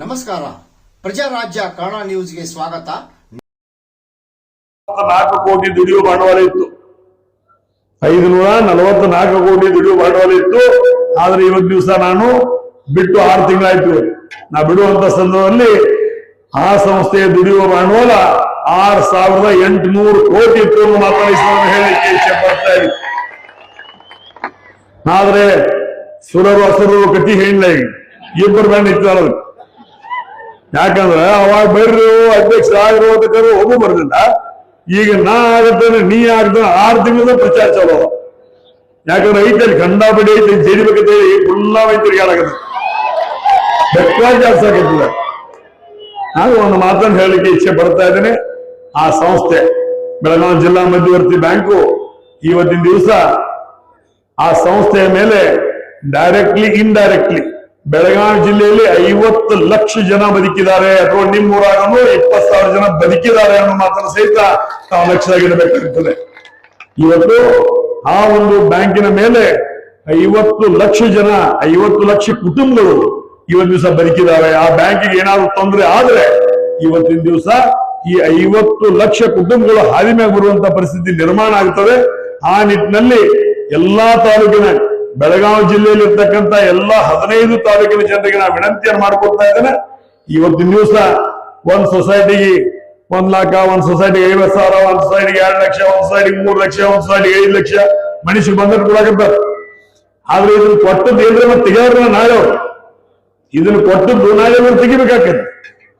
ನಮಸ್ಕಾರ. ಪ್ರಜಾರಾಜ್ಯ ಕನ್ನಡ ನ್ಯೂಸ್ಗೆ ಸ್ವಾಗತ. ನಾಲ್ಕು ಕೋಟಿ ದುಡಿಯುವ ಬಂಡವಾಳ ಇತ್ತು. ಐದುನೂರ ನಲವತ್ನಾಲ್ಕು ಕೋಟಿ ದುಡಿಯುವ ಬಂಡವಾಳ ಇತ್ತು. ಆದ್ರೆ ಇವತ್ತು ದಿವಸ ನಾನು ಬಿಟ್ಟು ಆರು ತಿಂಗಳಾಯ್ತು. ನಾ ಬಿಡುವಂತ ಸಂದರ್ಭದಲ್ಲಿ ಆ ಸಂಸ್ಥೆಯ ದುಡಿಯುವ ಬಂಡವಾಳ ಆರ್ ಸಾವಿರದ ಎಂಟುನೂರು ಕೋಟಿ ಇತ್ತು ಮಾತನಾಡಿ ಹೇಳಿಕೆ ಇಚ್ಛೆ ಪಡ್ತಾ ಇದ್ದೀನಿ. ಆದ್ರೆ ಸುರರು ಹಸುರರು ಕಟ್ಟಿ ಹೇಳಿಲ್ಲ ಇಬ್ಬರು ಬಂದು ಇರ್ತಾರ ಯಾಕಂದ್ರೆ ಅವಾಗ ಬರ್ರಿ ಅಧ್ಯಕ್ಷ ಆಗಿರೋದಕ್ಕರು ಒಬ್ಬ ಬರಲಿಲ್ಲ ಈಗ ನಾ ಆಗತ್ತೇನೆ ನೀ ಆಗ್ತಾನೆ ಆರು ತಿಂಗಳ ಪ್ರಚಾರ ಚಲೋ ಯಾಕಂದ್ರೆ ಯಾಕಂದ್ರೆ ಐತಲ್ಲಿ ಕಂಡಾಪಡಿ ಐತಿ ಜಡಿಬೇಕಂತ ಫುಲ್ಲಾ ವೈದ್ಯರಿಗೆ ಬೆಕ್ಕಾಗಿ ಜಾಸ್ತಿ ಆಗತ್ತಿಲ್ಲ ನಾನು ಒಂದು ಮಾತನ್ನು ಹೇಳಲಿಕ್ಕೆ ಇಚ್ಛೆ ಪಡ್ತಾ ಇದ್ದೇನೆ. ಆ ಸಂಸ್ಥೆ, ಬೆಳಗಾವಿ ಜಿಲ್ಲಾ ಮಧ್ಯವರ್ತಿ ಬ್ಯಾಂಕು, ಇವತ್ತಿನ ದಿವಸ ಆ ಸಂಸ್ಥೆಯ ಮೇಲೆ ಡೈರೆಕ್ಟ್ಲಿ ಇಂಡೈರೆಕ್ಟ್ಲಿ ಬೆಳಗಾವಿ ಜಿಲ್ಲೆಯಲ್ಲಿ ಐವತ್ತು ಲಕ್ಷ ಜನ ಬದುಕಿದ್ದಾರೆ ಅಥವಾ ನಿಮ್ಮೂರಾಗನು ಇಪ್ಪತ್ ಸಾವಿರ ಜನ ಬದುಕಿದ್ದಾರೆ ಅನ್ನೋ ಮಾತನ್ನು ಸಹಿತ ನಾವು ಲಕ್ಷ್ಯದಾಗಿಡಬೇಕಾಗುತ್ತದೆ ಇವತ್ತು ಆ ಒಂದು ಬ್ಯಾಂಕಿನ ಮೇಲೆ ಐವತ್ತು ಲಕ್ಷ ಜನ, ಐವತ್ತು ಲಕ್ಷ ಕುಟುಂಬಗಳು ಇವತ್ತು ದಿವಸ ಬದುಕಿದ್ದಾರೆ. ಆ ಬ್ಯಾಂಕಿಗೆ ಏನಾದ್ರು ತೊಂದರೆ ಆದ್ರೆ ಇವತ್ತಿನ ದಿವಸ ಈ ಐವತ್ತು ಲಕ್ಷ ಕುಟುಂಬಗಳು ಹಾದಿ ಬರುವಂತ ಪರಿಸ್ಥಿತಿ ನಿರ್ಮಾಣ ಆಗ್ತದೆ. ಆ ನಿಟ್ಟಿನಲ್ಲಿ ಎಲ್ಲಾ ತಾಲೂಕಿನ ಬೆಳಗಾವಿ ಜಿಲ್ಲೆಯಲ್ಲಿ ಇರ್ತಕ್ಕಂತ ಎಲ್ಲಾ ಹದಿನೈದು ತಾಲೂಕಿನ ಜನರಿಗೆ ನಾವು ವಿನಂತಿಯನ್ನು ಮಾಡ್ಕೊಡ್ತಾ ಇದ್ದೇನೆ. ಇವತ್ತಿನ ದಿವಸ ಒಂದ್ ಸೊಸೈಟಿಗೆ ಒಂದ್ ಲಾಖ ಒಂದ್ ಸೊಸೈಟಿಗೆ ಐವತ್ ಸಾವಿರ, ಒಂದ್ ಸೊಸೈಟಿಗೆ ಎರಡು ಲಕ್ಷ, ಒಂದ್ ಸೊಸೈಟಿಗೆ ಮೂರು ಲಕ್ಷ, ಒಂದ್ ಸೊಸೈಟಿಗೆ ಐದು ಲಕ್ಷ ಮನುಷ್ಯರು ಬಂದ್ರೆ ಕೊಡಾಕತ್ತ ಆದ್ರೆ ಇದನ್ನ ಕೊಟ್ಟದ್ದು ಏನ್ರ ಮತ್ತೆ ತೆಗೆಯೋರ್ನ ನಾಳೆ. ಇದನ್ನ ಕೊಟ್ಟದ್ದು ನಾಳೆ ಅವ್ರು ತೆಗಿಬೇಕಾಗ್ತದೆ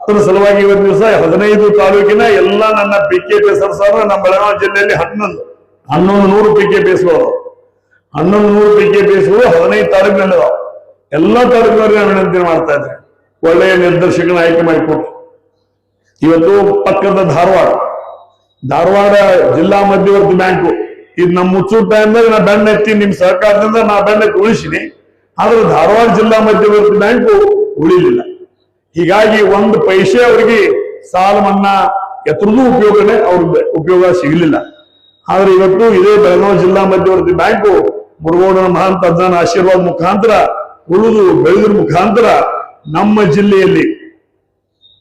ಅದರ ಸಲುವಾಗಿ ಇವತ್ತು ದಿವಸ ಹದಿನೈದು ತಾಲೂಕಿನ ಎಲ್ಲ ನನ್ನ ಪಿ ಕೆ ಎಸ್ ನಮ್ಮ ಬೆಳಗಾವಿ ಜಿಲ್ಲೆಯಲ್ಲಿ ಹನ್ನೊಂದು ಹನ್ನೊಂದು ನೂರು ಪಿ ಕೆ ಪಿ ಎಸ್ಗಳು ಹನ್ನೊಂದು ನೂರು ಪಿ ಕೆ ಪಿ ಎಸ್ಗಳು ಹದಿನೈದು ತಾಲೂಕಿನಲ್ಲಿ ಅದಾವ ಎಲ್ಲಾ ತಾಲೂಕಿನವ್ರಿಗೆ ವಿನಂತಿ ಮಾಡ್ತಾ ಇದ್ರೆ ಒಳ್ಳೆಯ ನಿರ್ದೇಶಕನ ಆಯ್ಕೆ ಮಾಡಿಕೊಟ್ಟು. ಇವತ್ತು ಪಕ್ಕದ ಧಾರವಾಡ. ಧಾರವಾಡ ಜಿಲ್ಲಾ ಮಧ್ಯವರ್ತಿ ಬ್ಯಾಂಕು. ಇದು ನಮ್ಮ ಮುಚ್ಚು ಟೈಮ್ದಾಗ ನಾ ಬೆಣ್ಣೆ ಎತ್ತಿ ನಿಮ್ ಸರ್ಕಾರದಿಂದ ನಾ ಬೆನ್ನ ಎತ್ತಿ ಉಳಿಸಿನಿ. ಆದ್ರೆ ಧಾರವಾಡ ಜಿಲ್ಲಾ ಮಧ್ಯವರ್ತಿ ಬ್ಯಾಂಕು ಉಳಿಲಿಲ್ಲ. ಹೀಗಾಗಿ ಒಂದು ಪೈಸೆ ಅವರಿಗೆ ಸಾಲ ಮನ್ನಾ ಎತ್ತರದ್ದು ಉಪಯೋಗನೇ ಅವ್ರಿಗೆ ಉಪಯೋಗ ಸಿಗಲಿಲ್ಲ. ಆದ್ರೆ ಇವತ್ತು ಇದೇ ಬೆಳಗಾವಿ ಜಿಲ್ಲಾ ಮಧ್ಯವರ್ತಿ ಬ್ಯಾಂಕು ಮುರುಗೋಡನ ಮಹಾನ್ ತಜ್ಞನ ಆಶೀರ್ವಾದ ಮುಖಾಂತರ ಉಳಿದು ಬೆಳೆದ್ರ ಮುಖಾಂತರ ನಮ್ಮ ಜಿಲ್ಲೆಯಲ್ಲಿ,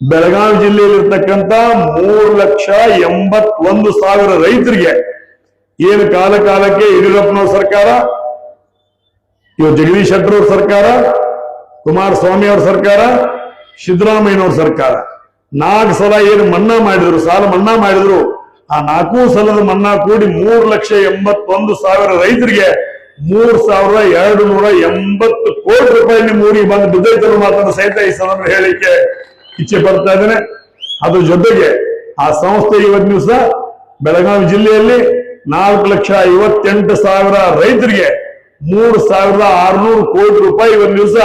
ಬೆಳಗಾವಿ ಜಿಲ್ಲೆಯಲ್ಲಿ ಇರ್ತಕ್ಕಂತ ಮೂರು ಲಕ್ಷ ಎಂಬತ್ತೊಂದು ಸಾವಿರ ರೈತರಿಗೆ ಏನು ಕಾಲ ಕಾಲಕ್ಕೆ ಯಡಿಯೂರಪ್ಪನವ್ರ ಸರ್ಕಾರ, ಇವ ಜಗದೀಶ್ ಶೆಟ್ಟರ್ ಸರ್ಕಾರ, ಕುಮಾರಸ್ವಾಮಿ ಅವ್ರ ಸರ್ಕಾರ, ಸಿದ್ದರಾಮಯ್ಯನವ್ರ ಸರ್ಕಾರ. ನಾಲ್ಕು ಸಲ ಏನು ಮನ್ನಾ ಮಾಡಿದ್ರು, ಸಾಲ ಮನ್ನಾ ಮಾಡಿದ್ರು, ಆ ನಾಲ್ಕು ಸಲದ ಮನ್ನಾ ಕೂಡಿ ಮೂರು ಲಕ್ಷ ಎಂಬತ್ತೊಂದು ಸಾವಿರ ರೈತರಿಗೆ ಮೂರ್ ಸಾವಿರದ ಎರಡು ನೂರ ಎಂಬತ್ತು ಕೋಟಿ ರೂಪಾಯಿ ನಿಮ್ಮ ಊರಿಗೆ ಬಂದು ಬಿದ್ದೈತರು ಮಾತನ್ನು ಸಹಿತ ಈ ಸಂದರ್ಭ ಹೇಳಿಕೆ ಇಚ್ಛೆ ಪಡ್ತಾ ಇದ್ದೇನೆ. ಅದ್ರ ಜೊತೆಗೆ ಆ ಸಂಸ್ಥೆ ಇವತ್ತು ದಿವಸ ಬೆಳಗಾವಿ ಜಿಲ್ಲೆಯಲ್ಲಿ ನಾಲ್ಕು ಲಕ್ಷ ಐವತ್ತೆಂಟು ಸಾವಿರ ರೈತರಿಗೆ ಮೂರು ಸಾವಿರದ ಆರ್ನೂರು ಕೋಟಿ ರೂಪಾಯಿ ಒಂದು ದಿವಸ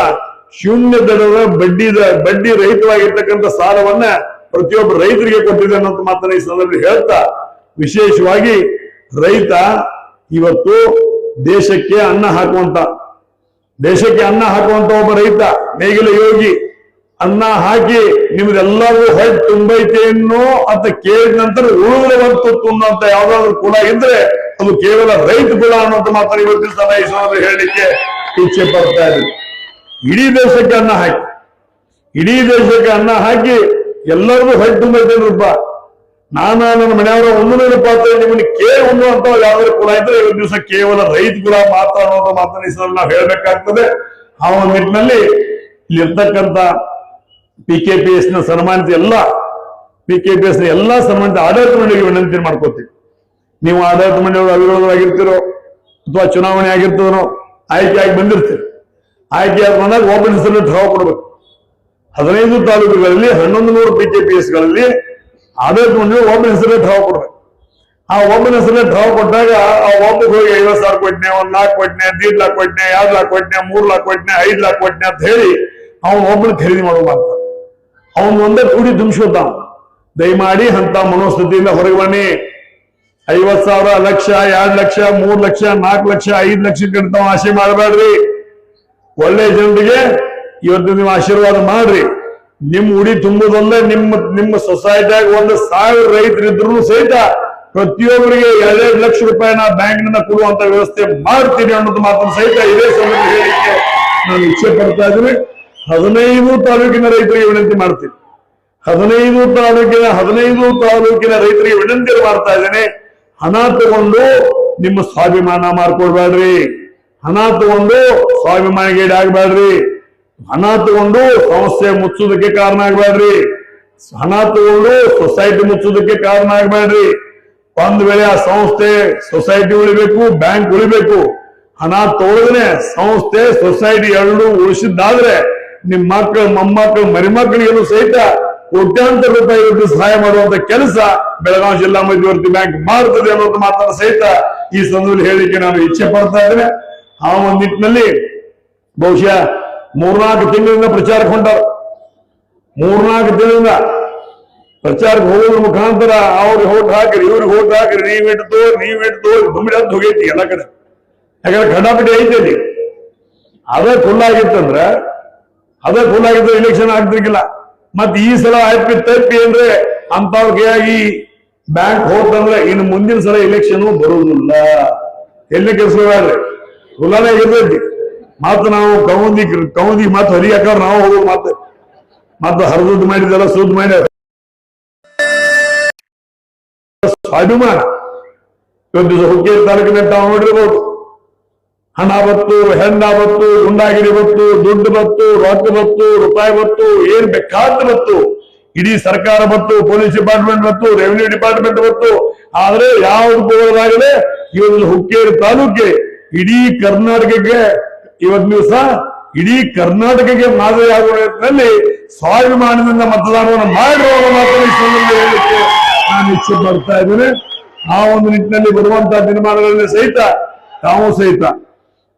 ಶೂನ್ಯ ದರದ ಬಡ್ಡಿ ಬಡ್ಡಿ ರಹಿತವಾಗಿರ್ತಕ್ಕಂಥ ಸಾಲವನ್ನ ಪ್ರತಿಯೊಬ್ಬ ರೈತರಿಗೆ ಕೊಟ್ಟಿದೆ ಅನ್ನೋ ಮಾತನ್ನ ಈ ಸಂದರ್ಭದಲ್ಲಿ ಹೇಳ್ತಾ, ವಿಶೇಷವಾಗಿ ರೈತ ಇವತ್ತು ದೇಶಕ್ಕೆ ಅನ್ನ ಹಾಕುವಂತ, ದೇಶಕ್ಕೆ ಅನ್ನ ಹಾಕುವಂತ ಒಬ್ಬ ರೈತ, ನೇಗಿಲ ಯೋಗಿ, ಅನ್ನ ಹಾಕಿ ನಿಮ್ದೆಲ್ಲರೂ ಹೊಟ್ಟೆ ತುಂಬೈತೆ ಅನ್ನೋ ಅಂತ ಕೇಳಿದ ನಂತರ ಉಳಿದ್ರೆ ಬಂತು ಅನ್ನೋಂತ ಯಾವ್ದಾದ್ರು ಕುಲ ಇದ್ರೆ ಅದು ಕೇವಲ ರೈತ ಕುಲ ಅನ್ನೋಂತ ಮಾತ್ರ ಇವತ್ತಿನ ಸಂದರ್ಭದಲ್ಲಿ ಹೇಳಲಿಕ್ಕೆ ಇಚ್ಛೆ ಪಡ್ತಾ ಇದ್ದೀನಿ ಇಡೀ ದೇಶಕ್ಕೆ ಅನ್ನ ಹಾಕಿ, ಇಡೀ ದೇಶಕ್ಕೆ ಅನ್ನ ಹಾಕಿ ಎಲ್ಲರಿಗೂ ಹೊಟ್ಟೆ ತುಂಬೈತೇನ್ರಪ್ಪ ನಾನು ನನ್ನ ಮನೆಯವರ ಒಂದು ಪಾತ್ರ ನಿಮ್ಮನ್ನು ಕೇಳಿ ಉಣ್ಣುವಂತ ಯಾವ್ದಾದ್ರು ಕುಲ ಇದ್ರೆ ಇವತ್ತು ದಿವಸ ಕೇವಲ ರೈತ ಕುಲ ಮಾತ್ರ ಅನ್ನೋದು ಮಾತನ್ನ ಈ ನಾವು ಹೇಳ್ಬೇಕಾಗ್ತದೆ. ಆ ಒಂದು ನಿಟ್ಟಿನಲ್ಲಿ ಇಲ್ಲಿರ್ತಕ್ಕಂಥ ಪಿ ಕೆ ಪಿ ಎಸ್ನ ಸನ್ಮಾನಿತ ಎಲ್ಲ ಪಿ ಕೆ ಪಿ ಎಸ್ನ ಎಲ್ಲಾ ಸನ್ಮಾನಿತ ಆಡಳಿತ ಮಂಡಳಿಗೆ ವಿನಂತಿ ಮಾಡ್ಕೋತೀವಿ. ನೀವು ಆಡಳಿತ ಮಂಡಳಿಯವರು ಅವಿರೋಧವಾಗಿರ್ತೀರೋ ಅಥವಾ ಚುನಾವಣೆ ಆಗಿರ್ತದೋ ಆಯ್ಕೆ ಆಗಿ ಬಂದಿರ್ತೀರಿ. ಆಯ್ಕೆ ಆದ ಬಂದಾಗ ಹೆಸರು ಡ್ರಾ ಕೊಡ್ಬೇಕು. ಹದಿನೈದು ತಾಲೂಕುಗಳಲ್ಲಿ ಹನ್ನೊಂದು ನೂರು ಪಿ ಕೆ ಪಿ ಎಸ್ ಆಡಳಿತ ಮಂಡಳಿ ಒಬ್ಬನ ಹೆಸರೇ ಠರಾವ್ ಕೊಡ್ಬೇಕು. ಆ ಒಬ್ಬನ ಹೆಸರೇ ಡ್ರಾವ್ ಕೊಟ್ಟಾಗ ಆ ಒಬ್ಬಗೆ ಹೋಗಿ ಐವತ್ ಸಾವಿರ ಕೊಟ್ಟನೆ ಒಂದ್ ಲಾಕ್ ಕೊಟ್ಟನೆ ದೀಡ್ ಲಾಕ್ ಕೊಟ್ಟನೆ ಎರಡ್ ಲಾಖ ಕೊಟ್ಟನೆ ಮೂರ್ ಲಾಕ್ ಕೊಟ್ಟನೆ ಐದ್ ಲಾಕ್ ಕೊಟ್ಟನೆ ಅಂತ ಹೇಳಿ ಅವನು ಒಬ್ಬನ ಖರೀದಿ ಮಾಡುವಂತ ಅವನ್ ಒಂದೇ ಕೂಡಿ ತುಂಬಿಸ್ಕೊತಾವ ದಯಮಾಡಿ ಅಂತ ಮನೋಸ್ಥಿತಿಯಿಂದ ಹೊರಗೆ ಬನ್ನಿ. ಐವತ್ ಸಾವಿರ, ಲಕ್ಷ, ಎರಡ್ ಲಕ್ಷ, ಮೂರ್ ಲಕ್ಷ, ನಾಲ್ಕು ಲಕ್ಷ, ಐದ್ ಲಕ್ಷ ತಾವು ಆಸೆ ಮಾಡಬೇಡ್ರಿ. ಒಳ್ಳೆ ಜನರಿಗೆ ಇವತ್ತು ನೀವು ಆಶೀರ್ವಾದ ಮಾಡ್ರಿ. ನಿಮ್ ಉಡಿ ತುಂಬುದಲ್ಲೇ ನಿಮ್ಮ ನಿಮ್ಮ ಸೊಸೈಟಿಯಾಗ ಒಂದು ಸಾವಿರ ರೈತರಿದ್ರು ಸಹಿತ ಪ್ರತಿಯೊಬ್ಬರಿಗೆ ಎರಡೆರಡು ಲಕ್ಷ ರೂಪಾಯಿನ ಬ್ಯಾಂಕ್ನಿಂದ ಕೊಡುವಂತ ವ್ಯವಸ್ಥೆ ಮಾಡ್ತೀನಿ ಅನ್ನೋದು ಮಾತನ್ನು ಸಹಿತ ಇದೇ ಸಂದರ್ಭ ಹೇಳಿಕೆ ನಾನು ಇಚ್ಛೆ ಪಡ್ತಾ ಇದ್ದೀನಿ. ಹದಿನೈದು ತಾಲೂಕಿನ ರೈತರಿಗೆ ವಿನಂತಿ ಮಾಡ್ತೀನಿ. ಹದಿನೈದು ತಾಲೂಕಿನ ಹದಿನೈದು ತಾಲೂಕಿನ ರೈತರಿಗೆ ವಿನಂತಿ ಮಾಡ್ತಾ ಇದ್ದೇನೆ. ಹಣ ತಗೊಂಡು ನಿಮ್ಮ ಸ್ವಾಭಿಮಾನ ಮಾಡ್ಕೊಳ್ಬೇಡ್ರಿ. ಹಣ ತಗೊಂಡು ಸ್ವಾಭಿಮಾನ ಆಗ್ಬೇಡ್ರಿ ಹಣ ತಗೊಂಡು ಸಂಸ್ಥೆ ಮುಚ್ಚುವುದಕ್ಕೆ ಕಾರಣ ಆಗ್ಬೇಡ್ರಿ. ಹಣ ತಗೊಂಡು ಸೊಸೈಟಿ ಮುಚ್ಚುವುದಕ್ಕೆ ಕಾರಣ ಆಗ್ಬೇಡ್ರಿ. ಒಂದ್ ವೇಳೆ ಆ ಸಂಸ್ಥೆ ಸೊಸೈಟಿ ಉಳಿಬೇಕು ಬ್ಯಾಂಕ್ ಉಳಿಬೇಕು, ಹಣ ತಗೊಳ್ಳದ್ರೆ ಸಂಸ್ಥೆ ಸೊಸೈಟಿ ಎರಡು ಉಳಿಸಿದ್ದಾದ್ರೆ ನಿಮ್ ಮಕ್ಕಳು ಮೊಮ್ಮಕ್ಕಳು ಮರಿಮಕ್ಕಳಿಗೂ ಸಹಿತ ಕೋಟ್ಯಾಂತರ ರೂಪಾಯಿ ಸಹಾಯ ಮಾಡುವಂತ ಕೆಲಸ ಬೆಳಗಾವಿ ಜಿಲ್ಲಾ ಮಧ್ಯವರ್ತಿ ಬ್ಯಾಂಕ್ ಮಾಡುತ್ತದೆ ಅನ್ನೋದು ಮಾತನ್ನ ಸಹಿತ ಈ ಸಂದರ್ಭದಲ್ಲಿ ಹೇಳಿಕೆ ನಾನು ಇಚ್ಛೆ ಪಡ್ತಾ ಇದ್ದೇನೆ. ಆ ಒಂದ್ ನಿಟ್ಟಿನಲ್ಲಿ ಬಹುಶಃ ಮೂರ್ನಾಲ್ಕು ತಿಂಗಳಿಂದ ಪ್ರಚಾರಕ್ಕೆ ಹೊಂಟಾರ ಮೂರ್ನಾಲ್ಕು ತಿಂಗಳಿಂದ ಪ್ರಚಾರಕ್ಕೆ ಹೋಗೋದ್ರ ಮುಖಾಂತರ ಅವ್ರಿಗೆ ಹೋಟ್ ಹಾಕ್ರಿ, ಇವ್ರಿಗೆ ಹೋಟ್ ಹಾಕ್ರಿ, ನೀವ್ ಇಟ್ಟು ನೀವ್ ಇಟ್ಟು ದುಮ್ಮಿಡ ಅಂತ ಹೋಗೈತಿ ಎಲ್ಲ ಕಡೆ. ಯಾಕಂದ್ರೆ ಖಂಡಾಪಟ್ಟಿ ಐತೈತಿ ಅದೇ ಖುಲ್ಲಾಗಿತ್ತಂದ್ರ ಅದೇ ಖುಲ್ಲಾಗಿದ್ರೆ ಇಲೆಕ್ಷನ್ ಆಗ್ತಿರ್ಕಿಲ್ಲ ಮತ್ ಈ ಸಲ ಆಯ್ತು ತಪ್ಪಿ ಅಂದ್ರೆ ಕೈಯಾಗಿ ಬ್ಯಾಂಕ್ ಹೋಗ್ತಂದ್ರೆ ಇನ್ನು ಮುಂದಿನ ಸಲ ಇಲೆಕ್ಷನ್ ಬರುವುದಿಲ್ಲ. ಎಲ್ಲಿ ಕೆಲಸಬೇಡ್ರಿ ಖುಲ್ಲಾನೇ ಇರ್ತೈತಿ ಮತ್ ನಾವು ಕೌಂದಿ ಕೌಂದಿ ಮತ್ ಹರಿ ಹಾಕವ್ರ ನಾವು ಹೋಗೋ ಮತ್. ಮತ್ ಹರಿದುದ್ದು ಮಾಡಿದೆಲ್ಲ ಸುದ್ದು ಮಾಡಿ ಸ್ವಾಭಿಮಾನ. ಇವತ್ತು ಹುಕ್ಕೇರಿ ತಾಲೂಕಿನ ನೋಡಿರ್ಬೋದು. ಹಣ ಬತ್ತು, ಹೆಣ್ಣ ಬತ್ತು, ಗುಂಡಾಗಿರಿ ಬತ್ತು, ದುಡ್ಡು ಬತ್ತು, ರೊಕ್ಕ ಬತ್ತು, ರೂಪಾಯಿ ಬತ್ತು, ಏನ್ ಬೇಕಾದ ಬತ್ತು. ಇಡೀ ಸರ್ಕಾರ ಬತ್ತು, ಪೊಲೀಸ್ ಡಿಪಾರ್ಟ್ಮೆಂಟ್ ಬತ್ತು, ರೆವಿನ್ಯೂ ಡಿಪಾರ್ಟ್ಮೆಂಟ್ ಬತ್ತು. ಆದ್ರೆ ಯಾವ್ದು ಇವತ್ತು ಹುಕ್ಕೇರಿ ತಾಲೂಕಿಗೆ, ಇಡೀ ಕರ್ನಾಟಕಕ್ಕೆ ಇವತ್ತು ದಿವಸ ಇಡೀ ಕರ್ನಾಟಕಕ್ಕೆ ಮಾದರಿ ಆಗುವ ನಿಟ್ಟಿನಲ್ಲಿ ಸ್ವಾಭಿಮಾನದಿಂದ ಮತದಾನವನ್ನು ಮಾಡಿರುವ ಹೇಳಲಿಕ್ಕೆ ನಾನು ಇಚ್ಛೆ ಪಡ್ತಾ ಇದ್ದೇನೆ. ಆ ಒಂದು ನಿಟ್ಟಿನಲ್ಲಿ ಬರುವಂತಹ ದಿನಮಾನಗಳಲ್ಲಿ ಸಹಿತ ತಾವು ಸಹಿತ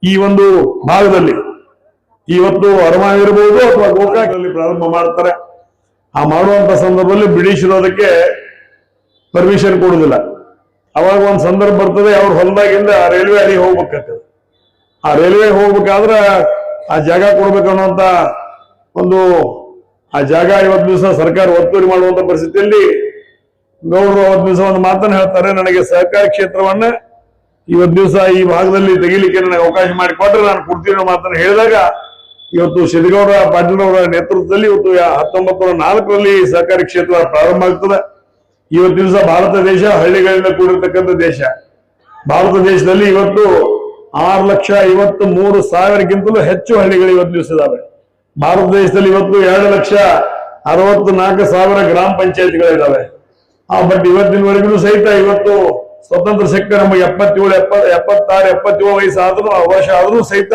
ಈ ಒಂದು ಭಾಗದಲ್ಲಿ ಇವತ್ತು ಅರಮಾನ ಇರಬಹುದು ಅಥವಾ ಗೋಕಾಕಲ್ಲಿ ಪ್ರಾರಂಭ ಮಾಡ್ತಾರೆ. ಆ ಮಾಡುವಂತ ಸಂದರ್ಭದಲ್ಲಿ ಬ್ರಿಟಿಷರು ಅದಕ್ಕೆ ಪರ್ಮಿಷನ್ ಕೊಡುದಿಲ್ಲ. ಅವಾಗ ಒಂದು ಸಂದರ್ಭ ಬರ್ತದೆ, ಅವ್ರ ಹೊಲದಾಗಿಂದ ರೈಲ್ವೆ ಅಲ್ಲಿ ಹೋಗ್ಬೇಕಾಗ್ತದೆ. ಆ ರೈಲ್ವೆ ಹೋಗ್ಬೇಕಾದ್ರೆ ಆ ಜಾಗ ಕೊಡ್ಬೇಕನ್ನುವಂತ ಒಂದು ಆ ಜಾಗ ಇವತ್ತು ದಿವಸ ಸರ್ಕಾರ ಒತ್ತುವರಿ ಮಾಡುವಂತ ಪರಿಸ್ಥಿತಿಯಲ್ಲಿ ಗೌಡರು ಅವತ್ತು ದಿವಸ ಒಂದು ಮಾತನ್ನ ಹೇಳ್ತಾರೆ, ನನಗೆ ಸಹಕಾರ ಕ್ಷೇತ್ರವನ್ನ ಇವತ್ತು ದಿವಸ ಈ ಭಾಗದಲ್ಲಿ ತೆಗಿಲಿಕ್ಕೆ ನನಗೆ ಅವಕಾಶ ಮಾಡಿಕೊಟ್ರೆ ನಾನು ಕೊಡ್ತೀನಿ ಅನ್ನೋ ಮಾತನ್ನ ಹೇಳಿದಾಗ ಇವತ್ತು ಸಿದ್ದಗೌಡ ಪಾಟೀಲ್ ಅವರ ನೇತೃತ್ವದಲ್ಲಿ ಇವತ್ತು ಹತ್ತೊಂಬತ್ತು ನೂರ ನಾಲ್ಕರಲ್ಲಿ ಸಹಕಾರಿ ಕ್ಷೇತ್ರ ಪ್ರಾರಂಭ ಆಗ್ತದೆ. ಇವತ್ತು ದಿವಸ ಭಾರತ ದೇಶ ಹಳ್ಳಿಗಳಿಂದ ಕೂಡಿರ್ತಕ್ಕಂಥ ದೇಶ. ಭಾರತ ದೇಶದಲ್ಲಿ ಇವತ್ತು ಆರು ಲಕ್ಷ ಐವತ್ತು ಮೂರು ಸಾವಿರಕ್ಕಿಂತಲೂ ಹೆಚ್ಚು ಹಳ್ಳಿಗಳು ಇವತ್ತು ದಿವಸ ಇದಾವೆ ಭಾರತ ದೇಶದಲ್ಲಿ ಇವತ್ತು ಎರಡು ಲಕ್ಷ ಅರವತ್ತು ನಾಲ್ಕು ಸಾವಿರ ಗ್ರಾಮ ಪಂಚಾಯತ್ಗಳಿದ್ದಾವೆ ಆ ಬಟ್ ಇವತ್ತಿನವರೆಗೂ ಸಹಿತ ಇವತ್ತು ಸ್ವತಂತ್ರ ಸಿಕ್ಕ ನಮಗೆ ಎಪ್ಪತ್ತೇಳು, ಎಪ್ಪ, ಎಪ್ಪತ್ತಾರು, ಎಪ್ಪತ್ತೇಳು ವಯಸ್ಸಾದ್ರೂ ವರ್ಷ ಆದ್ರೂ ಸಹಿತ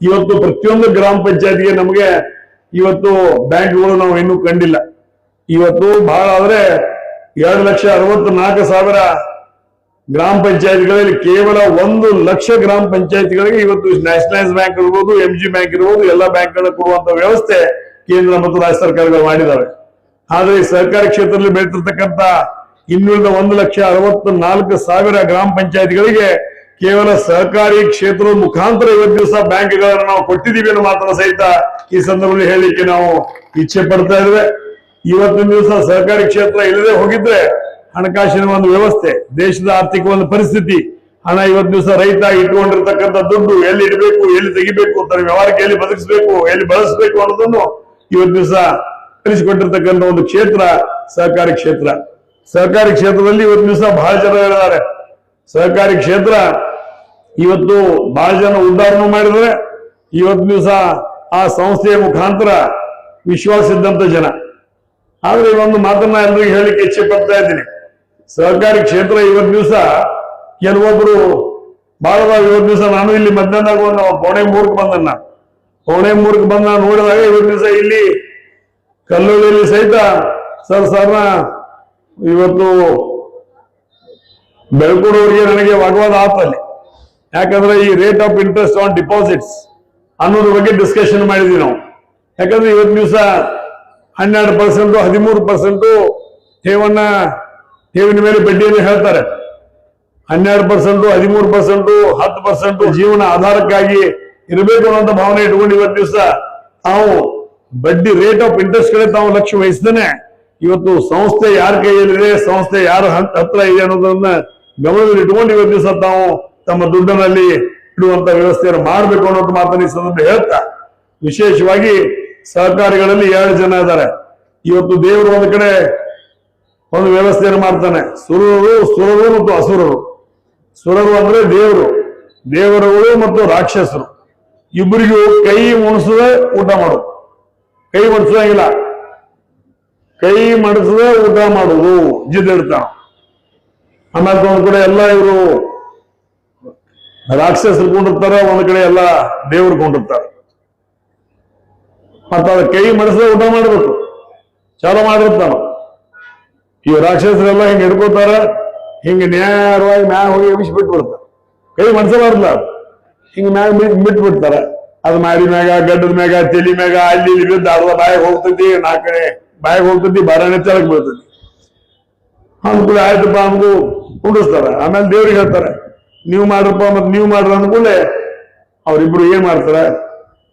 ಇವತ್ತು ಪ್ರತಿಯೊಂದು ಗ್ರಾಮ ಪಂಚಾಯತ್ಗೆ ನಮಗೆ ಇವತ್ತು ಬ್ಯಾಂಕ್ಗಳು ನಾವು ಇನ್ನೂ ಕಂಡಿಲ್ಲ. ಇವತ್ತು ಬಹಳ ಆದ್ರೆ ಎರಡು ಲಕ್ಷ ಅರವತ್ತು ನಾಲ್ಕು ಸಾವಿರ ಗ್ರಾಮ ಪಂಚಾಯತ್ಗಳಲ್ಲಿ ಕೇವಲ ಒಂದು ಲಕ್ಷ ಗ್ರಾಮ ಪಂಚಾಯತ್ಗಳಿಗೆ ಇವತ್ತು ನ್ಯಾಷನಲೈಸ್ ಬ್ಯಾಂಕ್ ಇರ್ಬೋದು ಎಂ ಜಿ ಬ್ಯಾಂಕ್ ಇರ್ಬೋದು, ಎಲ್ಲ ಬ್ಯಾಂಕ್ಗಳ ಕೊಡುವಂತ ವ್ಯವಸ್ಥೆ ಕೇಂದ್ರ ಮತ್ತು ರಾಜ್ಯ ಸರ್ಕಾರಗಳು ಮಾಡಿದಾವೆ. ಆದ್ರೆ ಸರ್ಕಾರಿ ಕ್ಷೇತ್ರದಲ್ಲಿ ಬೆಳೆತಿರ್ತಕ್ಕಂತ ಇನ್ನುಳಿದ ಒಂದು ಲಕ್ಷ ಅರವತ್ತು ನಾಲ್ಕು ಸಾವಿರ ಗ್ರಾಮ ಪಂಚಾಯತ್ಗಳಿಗೆ ಕೇವಲ ಸಹಕಾರಿ ಕ್ಷೇತ್ರದ ಮುಖಾಂತರ ಇವತ್ತು ದಿವಸ ಬ್ಯಾಂಕ್ಗಳನ್ನು ನಾವು ಕೊಟ್ಟಿದ್ದೀವಿ ಅನ್ನೋ ಮಾತನ್ನ ಸಹಿತ ಈ ಸಂದರ್ಭದಲ್ಲಿ ಹೇಳಲಿಕ್ಕೆ ನಾವು ಇಚ್ಛೆ ಪಡ್ತಾ ಇದ್ದೇವೆ. ಇವತ್ತಿನ ದಿವಸ ಸಹಕಾರಿ ಕ್ಷೇತ್ರ ಇಲ್ಲದೆ ಹೋಗಿದ್ರೆ ಹಣಕಾಸಿನ ಒಂದು ವ್ಯವಸ್ಥೆ, ದೇಶದ ಆರ್ಥಿಕ ಒಂದು ಪರಿಸ್ಥಿತಿ, ಹಣ ಇವತ್ತು ದಿವಸ ರೈತ ಇಟ್ಕೊಂಡಿರ್ತಕ್ಕಂಥ ದುಡ್ಡು ಎಲ್ಲಿ ಇಡಬೇಕು, ಎಲ್ಲಿ ತೆಗಿಬೇಕು ತನ್ನ ವ್ಯವಹಾರಕ್ಕೆ ಎಲ್ಲಿ ಬದುಕಿಸಬೇಕು, ಎಲ್ಲಿ ಬಳಸಬೇಕು ಅನ್ನೋದನ್ನು ಇವತ್ತು ದಿವಸ ಕಲಿಸಿಕೊಟ್ಟಿರ್ತಕ್ಕಂಥ ಒಂದು ಕ್ಷೇತ್ರ, ಸಹಕಾರಿ ಕ್ಷೇತ್ರ. ಸಹಕಾರಿ ಕ್ಷೇತ್ರದಲ್ಲಿ ಇವತ್ತು ದಿವಸ ಬಹಳ ಜನ ಹೇಳಿದ್ದಾರೆ. ಸಹಕಾರಿ ಕ್ಷೇತ್ರ ಇವತ್ತು ಬಹಳ ಜನ ಉದ್ದಾರಣೆ ಮಾಡಿದ್ರೆ ಇವತ್ತು ದಿವಸ ಆ ಸಂಸ್ಥೆಯ ಮುಖಾಂತರ ವಿಶ್ವಾಸ ಇದ್ದಂತ ಜನ. ಆದ್ರೆ ಇವೊಂದು ಒಂದು ಮಾತನ್ನ ಎಲ್ರಿಗೂ ಹೇಳಲಿಕ್ಕೆ ಇಚ್ಛೆ ಪಡ್ತಾ ಇದ್ದೀನಿ. ಸಹಕಾರಿ ಕ್ಷೇತ್ರ ಇವತ್ತು ದಿವಸ ಕೆಲವೊಬ್ರು ಬಹಳ ಇವತ್ತು ದಿವಸ ನಾನು ಇಲ್ಲಿ ಮಧ್ಯಾಹ್ನದಾಗ ಒಂದು ಪೌಣೆ ಮೂರ್ಕ್ ಬಂದನ್ನ. ಪೌಣೆ ಮೂರ್ಕ್ ಬಂದ ನೋಡಿದಾಗ ಇವತ್ತು ದಿವಸ ಇಲ್ಲಿ ಕಲ್ಲೂರಿಯಲ್ಲಿ ಸಹಿತ ಸರ್ ಸರ್ನ ಇವತ್ತು ಬೆಳ್ಕೊಡೋರಿಗೆ ನನಗೆ ವಾಗ್ವಾದ ಆತಲ್ಲಿ ಯಾಕಂದ್ರೆ ಈ rate of interest on deposits ಅನ್ನೋದ್ರ ಬಗ್ಗೆ ಡಿಸ್ಕಷನ್ ಮಾಡಿದ್ವಿ ನಾವು. ಯಾಕಂದ್ರೆ ಇವತ್ತು ದಿವಸ ಹನ್ನೆರಡು ಪರ್ಸೆಂಟು ಹದಿಮೂರು ಪರ್ಸೆಂಟು ಠೇವನ್ನ ಠೇವಿನ ಮೇಲೆ ಬಡ್ಡಿಯನ್ನು ಹೇಳ್ತಾರೆ. ಹನ್ನೆರಡು ಪರ್ಸೆಂಟು, ಹದಿಮೂರು ಪರ್ಸೆಂಟು, ಹತ್ತು ಪರ್ಸೆಂಟು ಜೀವನ ಆಧಾರಕ್ಕಾಗಿ ಇರಬೇಕು ಅನ್ನೋಂಥ ಭಾವನೆ ಇಟ್ಕೊಂಡು ಇವತ್ತು ದಿವಸ ತಾವು ಬಡ್ಡಿ ರೇಟ್ ಆಫ್ ಇಂಟ್ರೆಸ್ಟ್ ಕಡೆ ತಾವು ಲಕ್ಷ್ಯ ವಹಿಸ್ದೇನೆ ಇವತ್ತು ಸಂಸ್ಥೆ ಯಾರ ಕೈಯಲ್ಲಿದೆ, ಸಂಸ್ಥೆ ಯಾರ ಹಂತ, ಹತ್ರ ಇದೆ ಅನ್ನೋದನ್ನ ಗಮನದಲ್ಲಿ ಇಟ್ಕೊಂಡು ಇವತ್ತು ದಿವಸ ತಾವು ತಮ್ಮ ದುಡ್ಡಿನಲ್ಲಿ ಇಡುವಂತ ವ್ಯವಸ್ಥೆಯನ್ನು ಮಾಡಬೇಕು ಅನ್ನೋದು ಮಾತನ್ನ ಈ ಸಂದರ್ಭ ಹೇಳ್ತಾ, ವಿಶೇಷವಾಗಿ ಸಹಕಾರಿಗಳಲ್ಲಿ ಎರಡು ಜನ ಇದ್ದಾರೆ. ಇವತ್ತು ದೇವರು ಒಂದು ಕಡೆ ಒಂದು ವ್ಯವಸ್ಥೆಯನ್ನು ಮಾಡ್ತಾನೆ. ಸುರರು ಸುರರು ಮತ್ತು ಅಸುರರು. ಸುರರು ಅಂದ್ರೆ ದೇವರು. ದೇವರುಗಳು ಮತ್ತು ರಾಕ್ಷಸರು. ಇಬ್ಬರಿಗೂ ಕೈ ಮುಣಿಸದೆ ಊಟ ಮಾಡು ಕೈ ಮಡಿಸೋಂಗಿಲ್ಲ ಕೈ ಮಡಿಸದೆ ಊಟ ಮಾಡುದು. ಜಿದ್ದಿಡ್ತಾನ ಆಮೇಲೆ ಒಂದ್ ಕಡೆ ಎಲ್ಲ ಇವರು ರಾಕ್ಷಸರು ಕೊಂಡಿರ್ತಾರೆ ಒಂದ್ ಕಡೆ ಎಲ್ಲ ದೇವರು ಕೊಂಡಿರ್ತಾರೆ ಮತ್ತ ಕೈ ಮಡಿಸದೆ ಊಟ ಮಾಡಬೇಕು. ಚಾಲ ಮಾಡಿರ್ತಾನ. ಈ ರಾಕ್ಷಸರೆಲ್ಲ ಹಿಂಗ್ ಹಿಡ್ಕೋತಾರ, ಹಿಂಗ್ ನೇರವಾಗಿ ಮ್ಯಾಗ ಹೋಗಿ ಬಿಟ್ಟು ಬಿಟ್ಬಿಡ್ತಾರ. ಕೈ ಮನ್ಸಬಾರ್ದಲ್ಲ ಹಿಂಗ್ ಮ್ಯಾಗ ಬಿಟ್ಬಿಡ್ತಾರ. ಅದ್ ಮಾಡಿ ಮ್ಯಾಗ ಗಡ್ಡದ ಮ್ಯಾಗ, ತಲಿ ಮ್ಯಾಗ, ಅಲ್ಲಿ ಇಲ್ಲಿ ಅರ್ಧ ಬಾಯಿಗೆ ಹೋಗ್ತೈತಿ, ನಾಲ್ಕನೇ ಬಾಯಿಗೆ ಹೋಗ್ತೈತಿ, ಬಾರನೇ ತೆಳಕ್ ಬೀಳ್ತೈತಿ. ಅಂದ್ಕೂಡ ಆಯ್ತಪ್ಪ ಅಂದ್ಕು ಕುಂಡಿಸ್ತಾರ. ಆಮೇಲೆ ದೇವ್ರಿಗೆ ಹೇಳ್ತಾರೆ, ನೀವು ಮಾಡ್ರಪ್ಪ ಮತ್ ನೀವು ಮಾಡ್ರ ಅಂದ್ಕೂಲೆ ಅವ್ರಿಬ್ರು ಏನ್ ಮಾಡ್ತಾರ,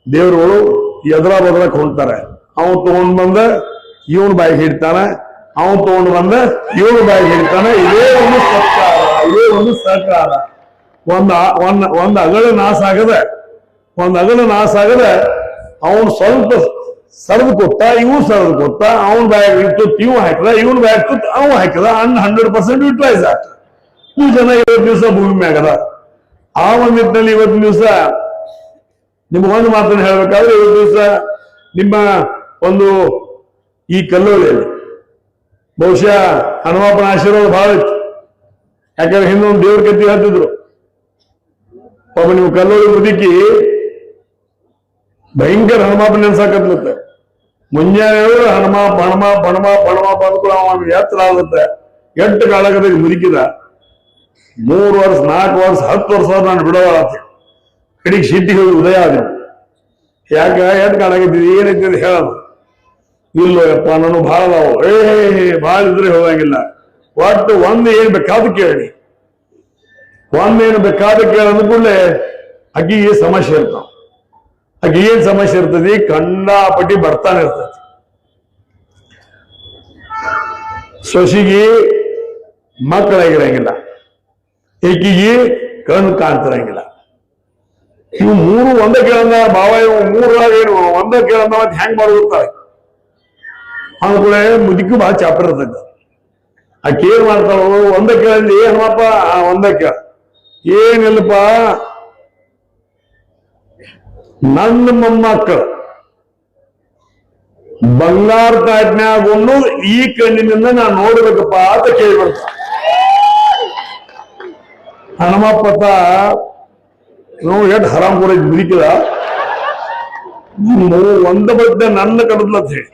ದೇವ್ರುಗಳು ಎದ್ರ ಬದ್ರಕ್ ಹೊಂಟಾರ ಅವನ್ ತಗೊಂಡ್ ಬಂದ, ಇವನ್ ಬಾಯಿಗೆ ಹಿಡ್ತಾನ. ಅವನ್ ತಗೊಂಡು ಬಂದ ಇವನ್ ಬಾಯಿ ಹಿಡ್ತಾನೆ ಇದೇ ಒಂದು ಸತ್ಕಾರ, ಇದೇ ಒಂದು ಸಹಕಾರ. ಒಂದ ಒಂದ್ ಒಂದ್ ಅಗಳ ನಾಶ ಆಗದ ಒಂದ್ ಅಗಳ ನಾಶ ಆಗದ ಅವನ್ ಸ್ವಲ್ಪ ಸರದು ಕೊಟ್ಟ ಇವ್ ಸರದು ಕೊಟ್ಟ, ಅವನ್ ಬ್ಯಾಗ್ ಇಟ್ಟು ಇವ್ ಹಾಕಿದ, ಇವನ್ ಬ್ಯಾಗ್ ತುತ್ತು ಅವ್ ಹಾಕಿದ ಅನ್ ಹಂಡ್ರೆಡ್ ಪರ್ಸೆಂಟ್ ಯುಟಿಲೈಸ್ ಆಗ್ತದೆ ಈ ಜನ ಇವತ್ತು ದಿವಸ ಭೂಮಿ ಮ್ಯಾಗದ. ಆ ಒಂದ್ ನಿಟ್ಟಿನಲ್ಲಿ ಇವತ್ತು ದಿವಸ, ನಿಮ್ಗೆ ಒಂದು ಮಾತನ್ನು ಹೇಳ್ಬೇಕಾದ್ರೆ ಇವತ್ತು ದಿವಸ ನಿಮ್ಮ ಒಂದು ಈ ಕಲ್ಲೋಳಿಯಲ್ಲಿ ಬಹುಶಃ ಹನುಮಪ್ಪನ ಆಶೀರ್ವಾದ ಭಾಳ ಇತ್ತು. ಯಾಕಂದ್ರೆ ಹಿಂದೊಂದು ದೇವ್ರ ಕತ್ತಿ ಹತ್ತಿದ್ರು ಪಾಪ ನೀವು ಕಲ್ಲೋಳಿ ಮುದುಕಿ ಭಯಂಕರ ಹನುಮಾಪ ನೆನ್ಸಾಕತ್ಲತ್ತೆ ಮುಂಜಾನೆ ಹೇಳಿದ್ರೆ ಹನುಮಾಪ ಹನುಮಪ್ಪ ಹಣಮಾಪ ಹಣಮಾಪ ಅಂದ್ಕೊಂಡು ಅವನ ಎತ್ತರ ಆಗುತ್ತೆ ಎಂಟು ಕಾಳಗದಾಗ ಮುದುಕಿದ. ಮೂರು ವರ್ಷ, ನಾಲ್ಕು ವರ್ಷ, ಹತ್ತು ವರ್ಷ ನಾನು ಆತ ಕಡೆಗೆ ಸಿಟ್ಟಿಗೆ ಹೋಗಿ ಉದಯ ಆದ ಯಾಕೆ ಎಂಟು ಕಾಣಾಗತ್ತಿದ್ ಏನೈತಿ ಅಂತ ಹೇಳೋದು. ಇಲ್ಲೋ ಯಪ್ಪ ನಾನು ಭಾಳ ಏ ಭಾಳ ಇದ್ರೆ ಹೋಗಂಗಿಲ್ಲ. ಒಟ್ಟು ಒಂದ್ ಏನ್ ಬೇಕಾದ ಕೇಳಿ. ಒಂದ್ ಏನ್ ಬೇಕಾದ ಕೇಳ ಅಂದ್ಕೂಡ್ಲೆ ಏನ್ ಸಮಸ್ಯೆ ಇರ್ತಾವ. ಅಗಿ ಏನ್ ಸಮಸ್ಯೆ ಇರ್ತದೆ? ಕಂಡಾಪಟ್ಟಿ ಬರ್ತಾನೆ ಇರ್ತದೆ. ಸೊಸಿಗೆ ಮಕ್ಕಳಾಗಿರಂಗಿಲ್ಲ. ಈಕಿಗೆ ಕಣ್ಣು ಕಾಣ್ತಿರಂಗಿಲ್ಲ. ಇವು ಮೂರು ಒಂದ ಕೇಳಂದ ಭಾವ ಇವು ಮೂರಾಗ ಏನು? ಒಂದ ಕೇಳಂದ ಮತ್ತೆ ಹೆಂಗ್ ಮಾಡುತ್ತಾರೆ ಅಂದ್ಕೂಳೆ ಮುದುಕಿ ಬಹಳ ಚಾಪರ್ ಇರ್ತೈತೆ ಆಕೆ ಏನ್ ಮಾಡ್ತಾಳು ಒಂದ ಕೇಳಂದಿ ಏನಪ್ಪ ಆ ಕೇಳ. ಏನಿಲ್ಲಪ್ಪ. ನನ್ನ ಮೊಮ್ಮಕ್ಕಳು, ಬಂಗಾರ ತಾಟ್ನಾಗೊಂಡು ಈ ಕಣ್ಣಿನಿಂದ ನಾನು ನೋಡ್ಬೇಕಪ್ಪ ಅಂತ ಕೇಳ್ಬಿಡ್ತ ಹನುಮಪ್ಪತ ನಾವು ಎಷ್ಟು ಹರಾಮ್ ಕೂಡ ಮುರಿಕಿದ ಒಂದ ಬಗ್ಗೆ ನನ್ನ ಕಡದ್ಲತ್ ಹೇಳಿ.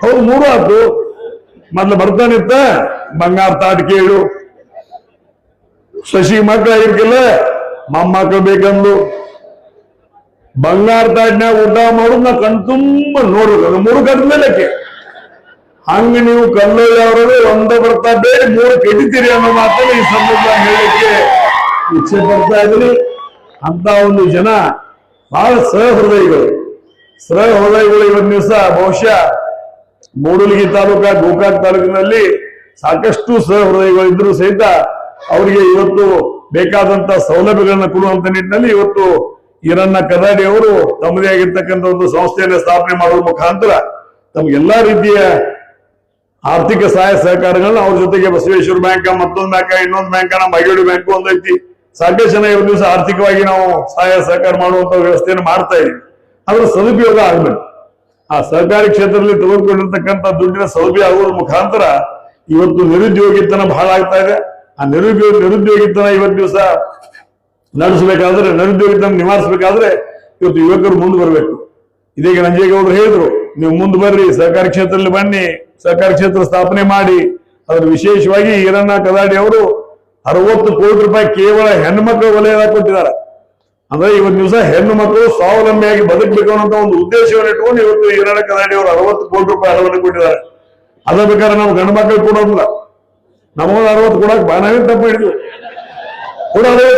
ಹೌದು, ಮೂರು ಆತು ಮೊದ್ಲು ಬರ್ತಾನಿತ್ತ ಬಂಗಾರ ತಾಟ್ ಕೇಳು. ಶಶಿ ಮಕ್ಕಳ ಆಗಿರ್ಕಿಲ್ಲ ಮೊಮ್ಮಕ್ಕಳು ಬೇಕಂದು. ಬಂಗಾರ ತಾಟ್ನ್ಯಾಗ ಊಟ ಮಾಡೋದು ನಾ ಕಣ್ ತುಂಬ ನೋಡ್ಬೇಕು. ಮೂರು ಕದ ಮೇಲಕ್ಕೆ ಹಂಗ ನೀವು ಕಲ್ಲೊಳ್ಳಿ ಅವರದು ಒಂದ ಬರ್ತಾ ಬೇರೆ ಮೂರು ಕೆಡಿತೀರಿ ಅನ್ನೋ ಮಾತನ್ನ ಈ ಸಂದರ್ಭ ಹೇಳಲಿಕ್ಕೆ ಇಚ್ಛೆ ಪಡ್ತಾ ಇದ್ರಿ ಅಂತ ಒಂದು ಜನ ಬಹಳ ಸಹೃದಯಿಗಳು. ಸಹೃದಯಿಗಳು ಇವತ್ತು ದಿವಸ. ಬಹುಶಃ ಮೂಡಲಗಿ ತಾಲೂಕ, ಗೋಕಾಕ್ ತಾಲೂಕಿನಲ್ಲಿ ಸಾಕಷ್ಟು ಸಹೃದಯಗಳು ಇದ್ರು ಸಹಿತ ಅವರಿಗೆ ಇವತ್ತು ಬೇಕಾದಂತ ಸೌಲಭ್ಯಗಳನ್ನ ಕೊಡುವಂತ ನಿಟ್ಟಿನಲ್ಲಿ ಇವತ್ತು ಈರಣ್ಣ ಕದಾಡಿ ಅವರು ತಮ್ಮದೇ ಆಗಿರ್ತಕ್ಕಂಥ ಒಂದು ಸಂಸ್ಥೆಯನ್ನು ಸ್ಥಾಪನೆ ಮಾಡುವ ಮುಖಾಂತರ ತಮಗೆಲ್ಲಾ ರೀತಿಯ ಆರ್ಥಿಕ ಸಹಾಯ ಸಹಕಾರಗಳನ್ನ ಅವ್ರ ಜೊತೆಗೆ ಬಸವೇಶ್ವರ ಬ್ಯಾಂಕ್, ಮತ್ತೊಂದು ಬ್ಯಾಂಕ್, ಇನ್ನೊಂದು ಬ್ಯಾಂಕ್, ನಮ್ಮ ಮೈಗಡಿ ಬ್ಯಾಂಕ್ ಒಂದೈತಿ. ಸಾಕಷ್ಟು ಜನ ಇವತ್ತು ದಿವಸ ಆರ್ಥಿಕವಾಗಿ ನಾವು ಸಹಾಯ ಸಹಕಾರ ಮಾಡುವಂತ ವ್ಯವಸ್ಥೆಯನ್ನು ಮಾಡ್ತಾ ಇದೀವಿ ಅದರ ಸದುಪಯೋಗ ಆಗ್ಬೇಕು. ಆ ಸಹಕಾರಿ ಕ್ಷೇತ್ರದಲ್ಲಿ ತೆಗೆದುಕೊಂಡಿರ್ತಕ್ಕಂಥ ದುಡ್ಡಿನ ಸೌಲಭ್ಯ ಆಗುವ ಮುಖಾಂತರ ಇವತ್ತು ನಿರುದ್ಯೋಗಿತನ ಬಹಳ ಆಗ್ತಾ ಇದೆ. ಆ ನಿರುದ್ಯೋಗ ನಿರುದ್ಯೋಗಿತನ ಇವತ್ತು ದಿವಸ ನಡೆಸಬೇಕಾದ್ರೆ, ನಿರುದ್ಯೋಗಿತನ ನಿವಾರಿಸಬೇಕಾದ್ರೆ ಇವತ್ತು ಯುವಕರು ಮುಂದೆ ಬರಬೇಕು. ಇದೀಗ ನಂಜೇಗೌಡರು ಹೇಳಿದ್ರು, ನೀವು ಮುಂದೆ ಬರ್ರಿ ಸಹಕಾರಿ ಕ್ಷೇತ್ರದಲ್ಲಿ ಬನ್ನಿ ಸಹಕಾರಿ ಕ್ಷೇತ್ರ ಸ್ಥಾಪನೆ ಮಾಡಿ. ಅದ್ರ ವಿಶೇಷವಾಗಿ ಈರಣ್ಣ ಕದಾಡಿ ಅವರು ಅರವತ್ತು ಕೋಟಿ ರೂಪಾಯಿ ಕೇವಲ ಹೆಣ್ಮಕ್ಳ ವಲಯದಾಗ ಕೊಟ್ಟಿದ್ದಾರೆ. ಅಂದ್ರೆ ಇವತ್ತು ದಿವಸ ಹೆಣ್ಣು ಮಕ್ಕಳು ಸ್ವಾವಲಂಬಿಯಾಗಿ ಬದುಕಬೇಕು ಅನ್ನೋ ಒಂದು ಉದ್ದೇಶವನ್ನು ಇಟ್ಕೊಂಡು ಇವತ್ತು ಈರಾಡ ಕದಾಡಿ ಅವರು ಅರವತ್ತು ಕೋಟಿ ರೂಪಾಯಿ ಹಣವನ್ನು ಕೊಟ್ಟಿದ್ದಾರೆ. ಅದ ಬೇಕಾದ್ರೆ ನಾವು ಗಂಡು ಮಕ್ಕಳು ಕೊಡೋದಿಲ್ಲ ನಮಗೊಂದು ಅರವತ್ತು ಕೊಡಕ್ ಬಾಣವೇ ತಪ್ಪ ಹಿಡಿದ್ವಿ ಅದೇ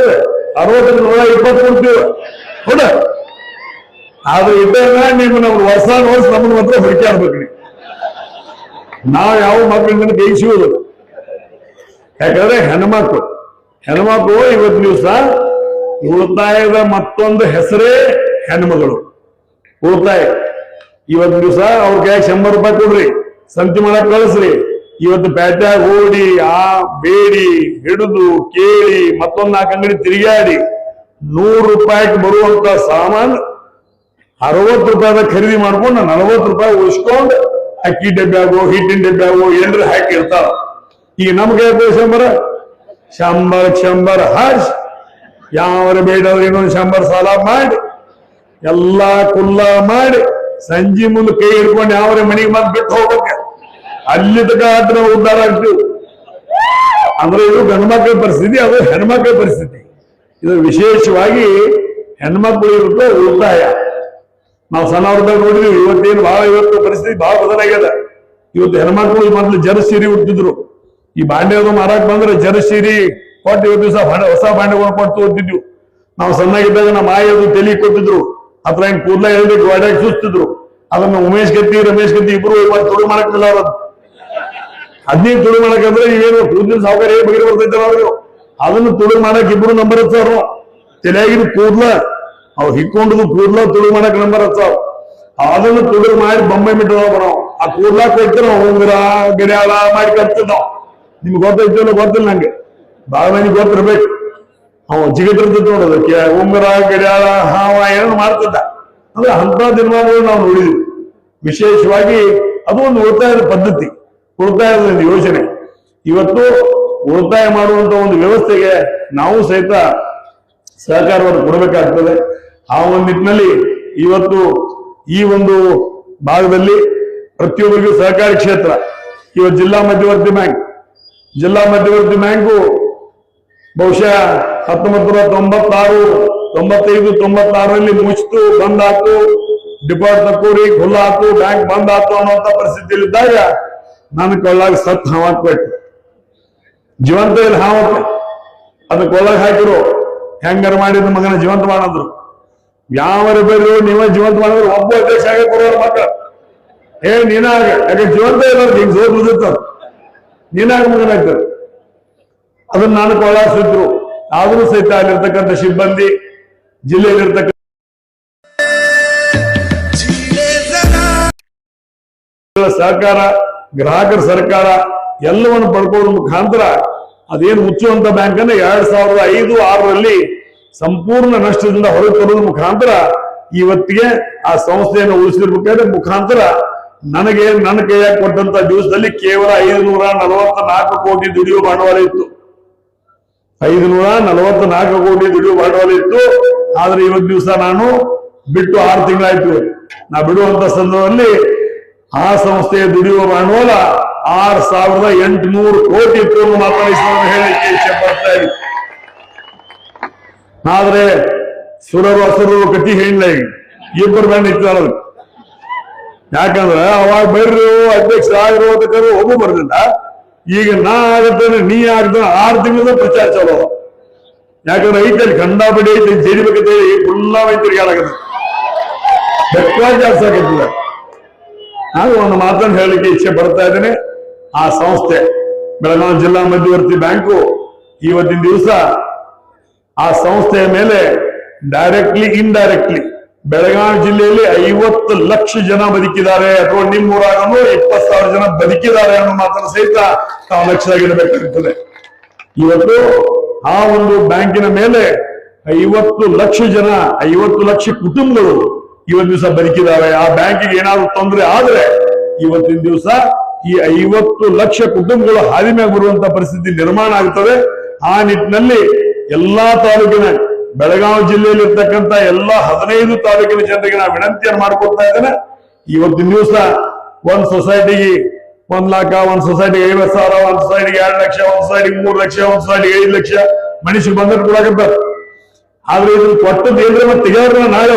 ಅರವತ್ತಕ್ಕೆ ನೂರ ಇಪ್ಪತ್ತು ಕೊಡ್ತೀವಿ. ಕೂಡ ಆದ್ರೆ ಇದ್ದಾಗ ನೀವು ನಮ್ಗೆ ಹೊಸ ವರ್ಷ ನಮ್ಮನ್ನ ಮಾತ್ರ ಹೊರಕೆ ನೀವು. ನಾವು ಯಾವ ಮಕ್ಕಳಿಂದ ಬೇಯಿಸುವುದು ಯಾಕಂದ್ರೆ ಹೆಣ್ಮಕ್ಳು ಹೆಣ್ಮಕ್ಳು ಇವತ್ತು ದಿವಸ ಉಳಿತಾಯದ ಮತ್ತೊಂದು ಹೆಸರೇ ಹೆಣ್ಮಗಳು. ಉಳಿತಾಯ. ಇವತ್ತು ದಿವಸ ಅವ್ರ ಕೈಯಾಗ ಶಂಬರ್ ರೂಪಾಯಿ ಕೊಡ್ರಿ. ಸಂತಿ ಮಾಡಕ್ ಕಳಿಸ್ರಿ. ಇವತ್ತು ಪ್ಯಾಟ್ಯಾಗ ಓಡಿ, ಆ, ಬೇಡಿ, ಹಿಡಿದು, ಕೇಳಿ, ಮತ್ತೊಂದು ನಾಲ್ಕು ಅಂಗಡಿ ತಿರುಗಾಡಿ ನೂರು ರೂಪಾಯಿಗೆ ಬರುವಂತ ಸಾಮಾನು ಅರವತ್ತು ರೂಪಾಯಿದ ಖರೀದಿ ಮಾಡ್ಕೊಂಡು ನಲವತ್ತು ರೂಪಾಯಿ ಉಳಿಸ್ಕೊಂಡು ಅಕ್ಕಿ ಡಬ್ಬ್ಯಾಗೋ ಹಿಟ್ಟಿನ ಡಬ್ಬ್ಯಾಗೋ ಏನ್ರ ಹಾಕಿರ್ತಾರ ಈಗ ನಮ್ಗೆ ಶಂಬರ ಶಂಬರ್ ಶಂಬರ್, ಹರ್ಷ್. ಯಾವ್ರ ಬೇಡವ್ರು ಇನ್ನೊಂದು ಶಂಬರ್ ಸಾಲ ಮಾಡಿ, ಎಲ್ಲ ಕುಲ್ಲ ಮಾಡಿ, ಸಂಜೆ ಮುಂದೆ ಕೈ ಹಿಡ್ಕೊಂಡು ಯಾವ್ರೆ ಮನೆಗೆ ಬಂದ್ ಬಿಟ್ಟು ಹೋಗ್ಬೇಕು. ಅಲ್ಲಿ ತಕ ಆದ್ರೆ ನಾವು ಉದ್ಧಾರ ಆಗ್ತೀವಿ. ಅಂದ್ರೆ ಇದು ಗಂಡ್ಮಕ್ಳ ಪರಿಸ್ಥಿತಿ, ಅದು ಹೆಣ್ಮಕ್ಳ ಪರಿಸ್ಥಿತಿ. ಇದು ವಿಶೇಷವಾಗಿ ಹೆಣ್ಮಕ್ಳು ಇರುತ್ತೆ ಉಳಿತಾಯ. ನಾವು ಸಣ್ಣವ್ರದಾಗ ನೋಡಿದ್ವಿ, ಇವತ್ತೇನು ಬಹಳ ಇವತ್ತು ಪರಿಸ್ಥಿತಿ ಬಹಳ ಬದಲಾಗ್ಯದ. ಇವತ್ತು ಹೆಣ್ಮಕ್ಳು ಮೊದ್ಲು ಜರ ಸೀರೆ ಈ ಬಾಂಡೆಗಳು ಮಾರಾಕ್ ಬಂದ್ರೆ ಜರ ಇವತ್ತು ದಿವಸ ಹೊಸ ಬಾಂಡೆಗಳು ಕೊಟ್ಟು ಓದ್ತಿದ್ವಿ ನಾವು ಸಣ್ಣಾಗಿದ್ದಾಗ ನಮ್ಮ ಆಯೋಗ ತಲೆ ಕೊಟ್ಟಿದ್ರು. ಅತ್ರ ಹಿಂಗ್ ಕೂದಲ ಗೋಡ್ಯಾಗ ಸುಸ್ತಿದ್ರು. ಅದನ್ನ ಉಮೇಶ್ ಗತ್ತಿ ರಮೇಶ್ ಗತ್ತಿ ಇಬ್ರು ತುಳು ಮಾಡಕ್ಕಿಲ್ಲ ಅವ್ರದ್ದು ಹದಿನೈದು ತುಳು ಮಾಡಕಂದ್ರೆ ನೀವೇನು ಕೂದಲಿನ ಸಾವುಕಾರ ಏನ್ ಬಗ್ಗೆ ಬರ್ತೈತಾರ ಅವ್ರು ಅದನ್ನ ತುಳು ಮಾಡಕ್ ಇಬ್ರು ನಂಬರ್ ಹಚ್ಚಾರು ತಲೆಯಾಗಿನ ಕೂದ್ಲ ಅವ್ ಹಿಕ್ಕೊಂಡದು ಕೂದ್ಲ ತುಳು ಮಾಡಕ್ ನಂಬರ್ ಹಚ್ಚಾವ ಅದನ್ನು ತುಳು ಮಾಡಿ ಬೊಂಬೆ ಮಿಟ್ಟದವ ನಾವು. ಆ ಕೂದ್ಲ ಕೊಡ್ತೀವಿ ಹೋಗಿರಾ ಗಿಡ ಮಾಡಿ ನಾವು ನಿಮ್ಗೆ ಗೊತ್ತೈತಿಲ್ಲ ಗೊತ್ತಿಲ್ಲ ನಂಗೆ. ಬಹಳ ಗೊತ್ತಿರ್ಬೇಕು ಅವ ಜಿಗಟಿರ್ತೈತಿ ನೋಡೋದಕ್ಕೆ ಉಂಗುರ ಗಡಿಯಾಳ, ಹಾವ ಏನೋ ಮಾಡ್ತಿದ್ದ. ಅಂದ್ರೆ ಅಂತ ದಿನಮಾನಗಳು ನಾವು ನೋಡಿದ್ವಿ. ವಿಶೇಷವಾಗಿ ಅದು ಒಂದು ಉಳಿತಾಯದ ಪದ್ಧತಿ ಉಳಿತಾಯದ ಒಂದು ಯೋಜನೆ. ಇವತ್ತು ಉಳಿತಾಯ ಮಾಡುವಂತ ಒಂದು ವ್ಯವಸ್ಥೆಗೆ ನಾವು ಸಹಿತ ಸಹಕಾರವನ್ನು ಕೊಡಬೇಕಾಗ್ತದೆ. ಆ ಒಂದು ನಿಟ್ಟಿನಲ್ಲಿ ಇವತ್ತು ಈ ಒಂದು ಭಾಗದಲ್ಲಿ ಪ್ರತಿಯೊಬ್ಬರಿಗೂ ಸಹಕಾರಿ ಕ್ಷೇತ್ರ. ಇವತ್ತು ಜಿಲ್ಲಾ ಮಧ್ಯವರ್ತಿ ಬ್ಯಾಂಕ್. ಜಿಲ್ಲಾ ಮಧ್ಯವರ್ತಿ ಬ್ಯಾಂಕು ಬಹುಶಃ ಹತ್ತೊಂಬತ್ತು ನೂರ ತೊಂಬತ್ತಾರು, ತೊಂಬತ್ತೈದು, ತೊಂಬತ್ತಾರರಲ್ಲಿ ಮುಚ್ಚಿತು, ಬಂದಾತು ಡಿಪಾರ್ಟ್ ತಕ್ಕೋರಿ ಖುಲ್ಲಾತು ಬ್ಯಾಂಕ್ ಬಂದ್ ಆತು ಅನ್ನುವಂತ ಪರಿಸ್ಥಿತಿಯಲ್ಲಿದ್ದಾಗ ನಾನು ಕೊಳ್ಳಾಗ ಸತ್ ಹಾವಾಕ್ಬೇಕು ಜೀವಂತ ಇಲ್ಲ ಹಾವಕ್ಕೆ ಅದು ಕೊಳ್ಳಾಗ ಹಾಕಿರು ಹೆಂಗಾರ ಮಾಡಿದ ಮಗನ ಜೀವಂತ ಮಾಡಿದ್ರು. ಯಾವ ಬೇರೆ ನೀವ ಜೀವಂತ ಮಾಡಿದ್ರು ಒಬ್ಬ ಅಧ್ಯಕ್ಷ ಆಗ ಕೊಡೋರು ಮಕ್ಕಳು. ಏ, ನೀನಾಗ. ಯಾಕೆ ಜೀವಂತ ಇಲ್ಲ ಹಿಂಗ್ ಜೋರ್ ಬಿದ್ದಿರ್ತಾರ ನೀನಾಗ ಮಗನಾಗ್ತಾರೆ. ಅದನ್ನ ನಾನು ಕೊಳಾಸಿದ್ರು ಆದರೂ ಸಹಿತ ಅಲ್ಲಿರ್ತಕ್ಕಂಥ ಸಿಬ್ಬಂದಿ ಜಿಲ್ಲೆಯಲ್ಲಿರ್ತಕ್ಕಂಥ ಸಹಕಾರ, ಗ್ರಾಹಕರ ಸರ್ಕಾರ ಎಲ್ಲವನ್ನು ಪಡ್ಕೊಳ್ಳೋ ಮುಖಾಂತರ ಅದೇನು ಮುಚ್ಚುವಂತ ಬ್ಯಾಂಕ್ ಅನ್ನ ಎರಡ್ ಸಾವಿರದ ಐದು, ಆರರಲ್ಲಿ ಸಂಪೂರ್ಣ ನಷ್ಟದಿಂದ ಹೊರಗೆ ತರೋದ್ರ ಮುಖಾಂತರ ಇವತ್ತಿಗೆ ಆ ಸಂಸ್ಥೆಯನ್ನು ಉಳಿಸಿರ್ಬೇಕಾದ್ರೆ ಮುಖಾಂತರ ನನಗೆ ನನ್ನ ಕೈಯಾಗ ಕೊಟ್ಟಂತ ದಿವಸದಲ್ಲಿ ಕೇವಲ ಐದುನೂರ ನಲವತ್ತ ನಾಲ್ಕು ಕೋಟಿ ದುಡಿಯುವ ಬಂಡವಾಳ ಇತ್ತು. ಐದುನೂರ ನಲವತ್ತ ನಾಲ್ಕು ಕೋಟಿ ಬಂಡವಾಳ ಇತ್ತು ಆದ್ರೆ ಇವತ್ತು ದಿವಸ ನಾನು ಬಿಟ್ಟು ಆರು ತಿಂಗಳಾಯ್ತು. ನಾ ಬಿಡುವಂತ ಸಂದರ್ಭದಲ್ಲಿ ಆ ಸಂಸ್ಥೆಯ ದುಡಿಯುವ ಬಂಡವಾಳ ಆರ್ ಸಾವಿರದ ಎಂಟುನೂರು ಕೋಟಿ ಇತ್ತು ಅನ್ನೋ ಮಾತಾಡಿಸಿ ಹೇಳಿಕೆ ಇಚ್ಛೆ ಪಡ್ತಾ ಇದ್ದೀನಿ. ಆದ್ರೆ ಸುರರು ಹಸುರರು ಕಟ್ಟಿ ಹೇಳಿಲ್ಲ ಈಗ. ಇಬ್ಬರು ಬ್ಯಾಂಡ್ ಇರ್ತಾರ ಯಾಕಂದ್ರೆ ಅವಾಗ ಬರ್ರಿ ಅಧ್ಯಕ್ಷ ಆಗಿರೋದಕ್ಕರು ಒಬ್ಬ ಬರ್ದಿಲ್ಲ. ಈಗ ನಾ ಆಗತ್ತೇನೆ ನೀ ಆಗ್ತಾನೆ ಆರು ತಿಂಗಳ ಪ್ರಚಾರ ಚಲೋ. ಯಾಕಂದ್ರೆ ಐತಲ್ಲಿ ಗಂಡಾಬಡಿ ಐತೆ ಜಡಿಬೇಕಂತ ಹೇಳಿ ಫುಲ್ಲಾ ತಿರುಗಾಡಕತ್ತ ಜಾಸ್ತಿ ನಾನು ಒಂದು ಮಾತನ್ನು ಹೇಳಲಿಕ್ಕೆ ಇಚ್ಛೆ ಬರ್ತಾ ಇದ್ದೇನೆ. ಆ ಸಂಸ್ಥೆ, ಬೆಳಗಾವಿ ಜಿಲ್ಲಾ ಮಧ್ಯವರ್ತಿ ಬ್ಯಾಂಕು, ಇವತ್ತಿನ ದಿವಸ ಆ ಸಂಸ್ಥೆಯ ಮೇಲೆ ಡೈರೆಕ್ಟ್ಲಿ ಇಂಡೈರೆಕ್ಟ್ಲಿ ಬೆಳಗಾವಿ ಜಿಲ್ಲೆಯಲ್ಲಿ ಐವತ್ತು ಲಕ್ಷ ಜನ ಬದುಕಿದ್ದಾರೆ ಅಥವಾ ನಿಮ್ಮೂರಾಗನು ಇಪ್ಪತ್ತು ಸಾವಿರ ಜನ ಬದುಕಿದ್ದಾರೆ ಅನ್ನೋ ಮಾತನ್ನು ಸಹಿತ ನಾವು ಲಕ್ಷ್ಯದಾಗಿಡಬೇಕಾಗುತ್ತದೆ ಇವತ್ತು ಆ ಒಂದು ಬ್ಯಾಂಕಿನ ಮೇಲೆ ಐವತ್ತು ಲಕ್ಷ ಜನ, ಐವತ್ತು ಲಕ್ಷ ಕುಟುಂಬಗಳು ಇವತ್ತು ದಿವಸ ಬದುಕಿದ್ದಾರೆ ಆ ಬ್ಯಾಂಕಿಗೆ ಏನಾದ್ರು ತೊಂದರೆ ಆದ್ರೆ ಇವತ್ತಿನ ದಿವಸ ಈ ಐವತ್ತು ಲಕ್ಷ ಕುಟುಂಬಗಳು ಹಾದಿ ಮ್ಯಾಗ ಬರುವಂತ ಪರಿಸ್ಥಿತಿ ನಿರ್ಮಾಣ ಆಗ್ತದೆ. ಆ ನಿಟ್ಟಿನಲ್ಲಿ ಎಲ್ಲಾ ತಾಲೂಕಿನ ಬೆಳಗಾವಿ ಜಿಲ್ಲೆಯಲ್ಲಿ ಇರ್ತಕ್ಕಂಥ ಎಲ್ಲಾ ಹದಿನೈದು ತಾಲೂಕಿನ ಜನರಿಗೆ ನಾವು ವಿನಂತಿಯನ್ನು ಮಾಡ್ಕೊಳ್ತಾ ಇದ್ದೇನೆ. ಇವತ್ತಿನ ದಿವಸ ಒಂದ್ ಸೊಸೈಟಿಗೆ ಒಂದ್ ಲಕ್ಷ, ಒಂದ್ ಸೊಸೈಟಿಗೆ ಐವತ್ ಸಾವಿರ, ಒಂದ್ ಸೊಸೈಟಿಗೆ ಎರಡು ಲಕ್ಷ, ಒಂದ್ ಸೊಸೈಟಿಗೆ ಮೂರ್ ಲಕ್ಷ, ಒಂದ್ ಸೊಸೈಟಿಗೆ ಐದು ಲಕ್ಷ ಮನುಷ್ಯರು ಬಂದ್ರೆ ಕೊಡಕತ್ತಾರ. ಆದ್ರೆ ಇದನ್ನ ಕೊಟ್ಟದ್ದು ಏನ್ರ ಮತ್ತೆ ತೆಗೆಯೋರ್ನ ನಾಳೆ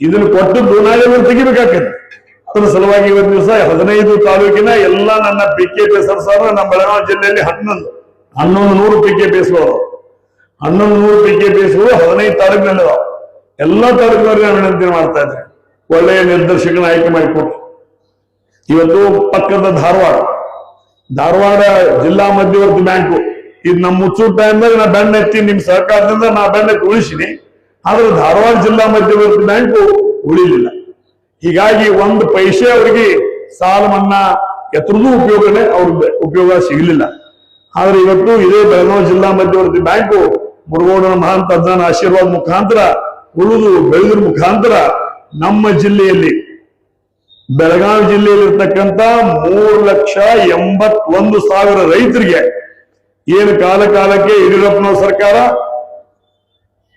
ಇದನ್ನ ಕೊಟ್ಟದ್ದು ನಾಳೆ ತೆಗಿಬೇಕಾಗ್ತದೆ ಅದರ ಸಲುವಾಗಿ ಇವತ್ತು ದಿವಸ ಹದಿನೈದು ತಾಲೂಕಿನ ಎಲ್ಲ ನನ್ನ ಪಿ ಕೆ ಪಿ ಎಸ್ ನಮ್ಮ ಬೆಳಗಾವಿ ಜಿಲ್ಲೆಯಲ್ಲಿ ಹನ್ನೊಂದು ಹನ್ನೊಂದು ನೂರು ಪಿ ಕೆ ಪಿ ಎಸ್ಗಳು ಹನ್ನೊಂದು ನೂರು ಪಿ ಬೇಸ್ಗಳು ಹದಿನೈದು ತಾಲೂಕಿನಲ್ಲಿ ಎಲ್ಲಾ ತಾಲೂಕಿನವ್ರಿಗೆ ನಾನು ವಿನಂತಿ ಮಾಡ್ತಾ ಇದ್ದೆ ಒಳ್ಳೆಯ ನಿರ್ದೇಶಕನ ಆಯ್ಕೆ ಮಾಡಿಕೊಟ್ಟು ಇವತ್ತು ಪಕ್ಕದ ಧಾರವಾಡ ಧಾರವಾಡ ಜಿಲ್ಲಾ ಮಧ್ಯವರ್ತಿ ಬ್ಯಾಂಕು. ಇದು ನಮ್ಮ ಮುಚ್ಚು ಟೈಮ್ದಾಗ ನಾ ಬೆಣ್ಣ ಎತ್ತಿ ನಿಮ್ ಸರ್ಕಾರದಿಂದ ನಾ ಬೆಣ್ಣ ಉಳಿಸಿನಿ. ಆದ್ರೆ ಧಾರವಾಡ ಜಿಲ್ಲಾ ಮಧ್ಯವರ್ತಿ ಬ್ಯಾಂಕು ಉಳಿಲಿಲ್ಲ. ಹೀಗಾಗಿ ಒಂದು ಪೈಸೆ ಅವರಿಗೆ ಸಾಲ ಮನ್ನಾ ಎತ್ತರದೂ ಉಪಯೋಗನೇ ಅವ್ರ ಉಪಯೋಗ ಸಿಗಲಿಲ್ಲ. ಆದ್ರೆ ಇವತ್ತು ಇದೇ ಬೆಳಗಾವಿ ಜಿಲ್ಲಾ ಮಧ್ಯವರ್ತಿ ಬ್ಯಾಂಕು ಮುರುಗೋಡನ ಮಹಾಂತ ಅಜ್ಜನ ಆಶೀರ್ವಾದ ಮುಖಾಂತರ, ಉಳಿದು ಬೆಳೆದ್ರ ಮುಖಾಂತರ ನಮ್ಮ ಜಿಲ್ಲೆಯಲ್ಲಿ, ಬೆಳಗಾವಿ ಜಿಲ್ಲೆಯಲ್ಲಿರ್ತಕ್ಕಂಥ ಮೂರು ಲಕ್ಷ ಎಂಬತ್ತೊಂದು ಸಾವಿರ ರೈತರಿಗೆ ಏನು ಕಾಲ ಕಾಲಕ್ಕೆ ಯಡಿಯೂರಪ್ಪನವ್ರ ಸರ್ಕಾರ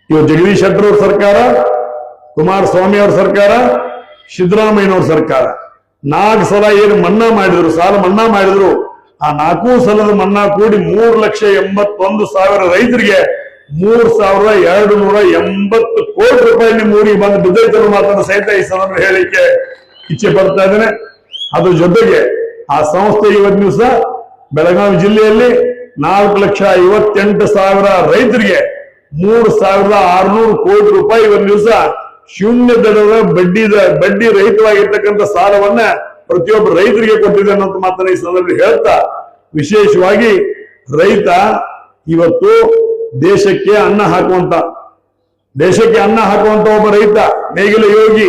ಇವ ಜಗದೀಶ್ ಶೆಟ್ಟರ್ ಅವ್ರ ಸರ್ಕಾರ ಕುಮಾರಸ್ವಾಮಿ ಅವ್ರ ಸರ್ಕಾರ, ಸಿದ್ದರಾಮಯ್ಯನವ್ರ ಸರ್ಕಾರ. ನಾಲ್ಕು ಸಲ ಏನು ಮನ್ನಾ ಮಾಡಿದ್ರು, ಸಾಲ ಮನ್ನಾ ಮಾಡಿದ್ರು, ಆ ನಾಲ್ಕು ಸಲದ ಮನ್ನಾ ಕೂಡಿ ಮೂರು ಲಕ್ಷ ಎಂಬತ್ತೊಂದು ಸಾವಿರ ರೈತರಿಗೆ ಮೂರ್ ಸಾವಿರದ ಎರಡು ನೂರ ಎಂಬತ್ತು ಕೋಟಿ ರೂಪಾಯಿ ನಿಮ್ಮ ಬಂದು ಬಿದ್ದೈತರು ಮಾತನ್ನು ಸಹಿತ ಈ ಸಂದರ್ಭ ಹೇಳಿಕೆ ಇಚ್ಛೆ ಪಡ್ತಾ ಇದ್ದೇನೆ. ಅದ್ರ ಜೊತೆಗೆ ಆ ಸಂಸ್ಥೆ ಇವತ್ತು ದಿವಸ ಬೆಳಗಾವಿ ಜಿಲ್ಲೆಯಲ್ಲಿ ನಾಲ್ಕು ಲಕ್ಷ ಐವತ್ತೆಂಟು ಸಾವಿರ ರೈತರಿಗೆ ಮೂರು ಸಾವಿರದ ಆರ್ನೂರು ಕೋಟಿ ರೂಪಾಯಿ ಒಂದು ದಿವಸ ಶೂನ್ಯ ದರದ ಬಡ್ಡಿ ಬಡ್ಡಿ ರಹಿತವಾಗಿರ್ತಕ್ಕಂಥ ಸಾಲವನ್ನ ಪ್ರತಿಯೊಬ್ಬ ರೈತರಿಗೆ ಕೊಟ್ಟಿದೆ ಅನ್ನೋ ಮಾತನ್ನ ಈ ಸಂದರ್ಭದಲ್ಲಿ ಹೇಳ್ತಾ, ವಿಶೇಷವಾಗಿ ರೈತ ಇವತ್ತು ದೇಶಕ್ಕೆ ಅನ್ನ ಹಾಕುವಂತ, ದೇಶಕ್ಕೆ ಅನ್ನ ಹಾಕುವಂತ ಒಬ್ಬ ರೈತ, ನೇಗಿಲ ಯೋಗಿ,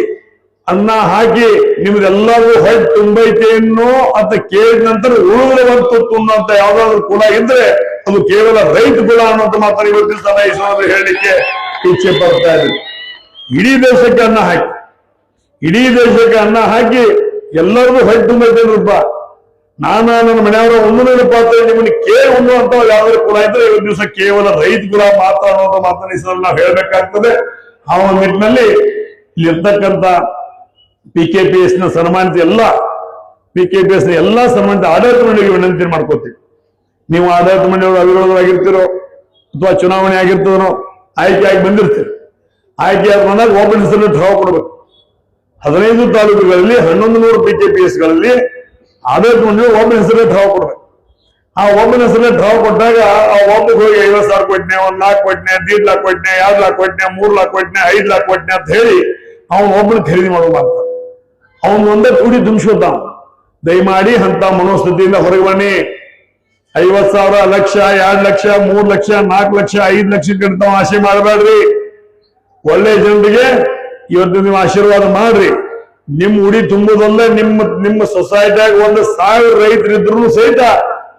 ಅನ್ನ ಹಾಕಿ ನಿಮ್ದೆಲ್ಲರಿಗೂ ಹೊಟ್ಟೆ ತುಂಬೈತೆ ಅನ್ನೋ ಅಂತ ಕೇಳಿದ ನಂತರ ಉಳಿದ್ರೆ ಬಂತು ಅನ್ನೋಂತ ಯಾವ್ದಾದ್ರು ಕುಲ ಇದ್ರೆ ಅದು ಕೇವಲ ರೈತ ಕುಲ ಅನ್ನೋದು ಮಾತ್ರ ಇವತ್ತಿನ ಸಂದರ್ಭದಲ್ಲಿ ಹೇಳಲಿಕ್ಕೆ ಇಚ್ಛೆ ಪಡ್ತಾ ಇದ್ರು ಇಡೀ ದೇಶಕ್ಕೆ ಅನ್ನ ಹಾಕಿ, ಇಡೀ ದೇಶಕ್ಕೆ ಅನ್ನ ಹಾಕಿ ಎಲ್ಲರಿಗೂ ಹೊಟ್ಟೆ ತುಂಬೈತೆ ರೂಪ. ನಾನು ನನ್ನ ಮನೆಯವರ ಒಂದು ಪಾತ್ರ ನಿಮ್ಮನ್ನ ಕೇಳಿ ಉಣ್ಣುವಂತ ಯಾವ್ದಾದ್ರು ಕುಲ ಇದ್ರೆ ಇವತ್ತು ದಿವಸ ಕೇವಲ ರೈತ ಕುಲ ಮಾತ್ರ ಅನ್ನೋದು ಮಾತನ್ನ ಈ ನಾವು ಹೇಳ್ಬೇಕಾಗ್ತದೆ. ಆ ಒಂದು ನಿಟ್ಟಿನಲ್ಲಿ ಇಲ್ಲಿರ್ತಕ್ಕಂಥ ಪಿ ಕೆ ಪಿ ಎಸ್ನ ಸನ್ಮಾನಿತ ಎಲ್ಲ ಪಿ ಕೆ ಪಿ ಎಸ್ನ ಎಲ್ಲಾ ಸನ್ಮಾನಿತ ಆಡಳಿತ ಮಂಡಳಿಗೆ ವಿನಂತಿ ಮಾಡ್ಕೋತೀವಿ. ನೀವು ಆಡಳಿತ ಮಂಡಳಿಯವರು ಅವಿರೋಧರಾಗಿರ್ತೀರೋ ಅಥವಾ ಚುನಾವಣೆ ಆಗಿರ್ತದನೋ, ಆಯ್ಕೆ ಆಗಿ ಬಂದಿರ್ತೀರಿ. ಆಯ್ಕೆ ಆದ ಬಂದಾಗ ಓಪನ್ ಹೆಸರು ಕೊಡ್ಬೇಕು. ಹದಿನೈದು ತಾಲೂಕುಗಳಲ್ಲಿ, ಹನ್ನೊಂದು ನೂರು ಪಿ ಕೆ ಪಿ ಎಸ್ಗಳಲ್ಲಿ ಆಡಳಿತ ಮಂಡಳಿ ಒಬ್ಬನ ಹೆಸರೇ ಠರಾವ್ ಕೊಡ್ಬೇಕು. ಆ ಒಬ್ಬನ ಹೆಸರೇ ಡ್ರಾವ್ ಕೊಟ್ಟಾಗ ಆ ಒಬ್ಬಗೆ ಹೋಗಿ ಐವತ್ ಸಾವಿರ ಕೊಟ್ಟನೆ ಒಂದ್ ಲಾಕ್ ಕೊಟ್ಟನೆ ದೀಡ್ ಲಾಕ್ ಕೊಟ್ಟನೆ ಎರಡ್ ಲಾಖ ಕೊಟ್ಟನೆ ಮೂರ್ ಲಾಕ್ ಕೊಟ್ಟನೆ ಐದ್ ಲಾಕ್ ಕೊಟ್ನೆ ಅಂತ ಹೇಳಿ ಅವನ್ ಒಬ್ಬನ ಖರೀದಿ ಮಾಡುವಂತ ಅವನು ಒಂದೇ ಕೂಡಿ ತುಂಬಿಸ್ಕೊತಾನ ದಯಮಾಡಿ ಅಂತ ಮನೋಸ್ಥಿತಿಯಿಂದ ಹೊರಗೆ ಬನ್ನಿ. ಐವತ್ ಸಾವಿರ, ಲಕ್ಷ, ಎರಡ್ ಲಕ್ಷ, ಮೂರ್ ಲಕ್ಷ, ನಾಲ್ಕು ಲಕ್ಷ, ಐದ್ ಲಕ್ಷ ತಾವ್ ಆಸೆ ಮಾಡಬೇಡ್ರಿ. ಒಳ್ಳೆ ಜನರಿಗೆ ಇವತ್ತು ನೀವು ಆಶೀರ್ವಾದ ಮಾಡ್ರಿ. ನಿಮ್ ಉಡಿ ತುಂಬುದಲ್ಲೇ ನಿಮ್ಮ ನಿಮ್ಮ ಸೊಸೈಟಿಯಾಗ ಒಂದು ಸಾವಿರ ರೈತರಿದ್ರು ಸಹಿತ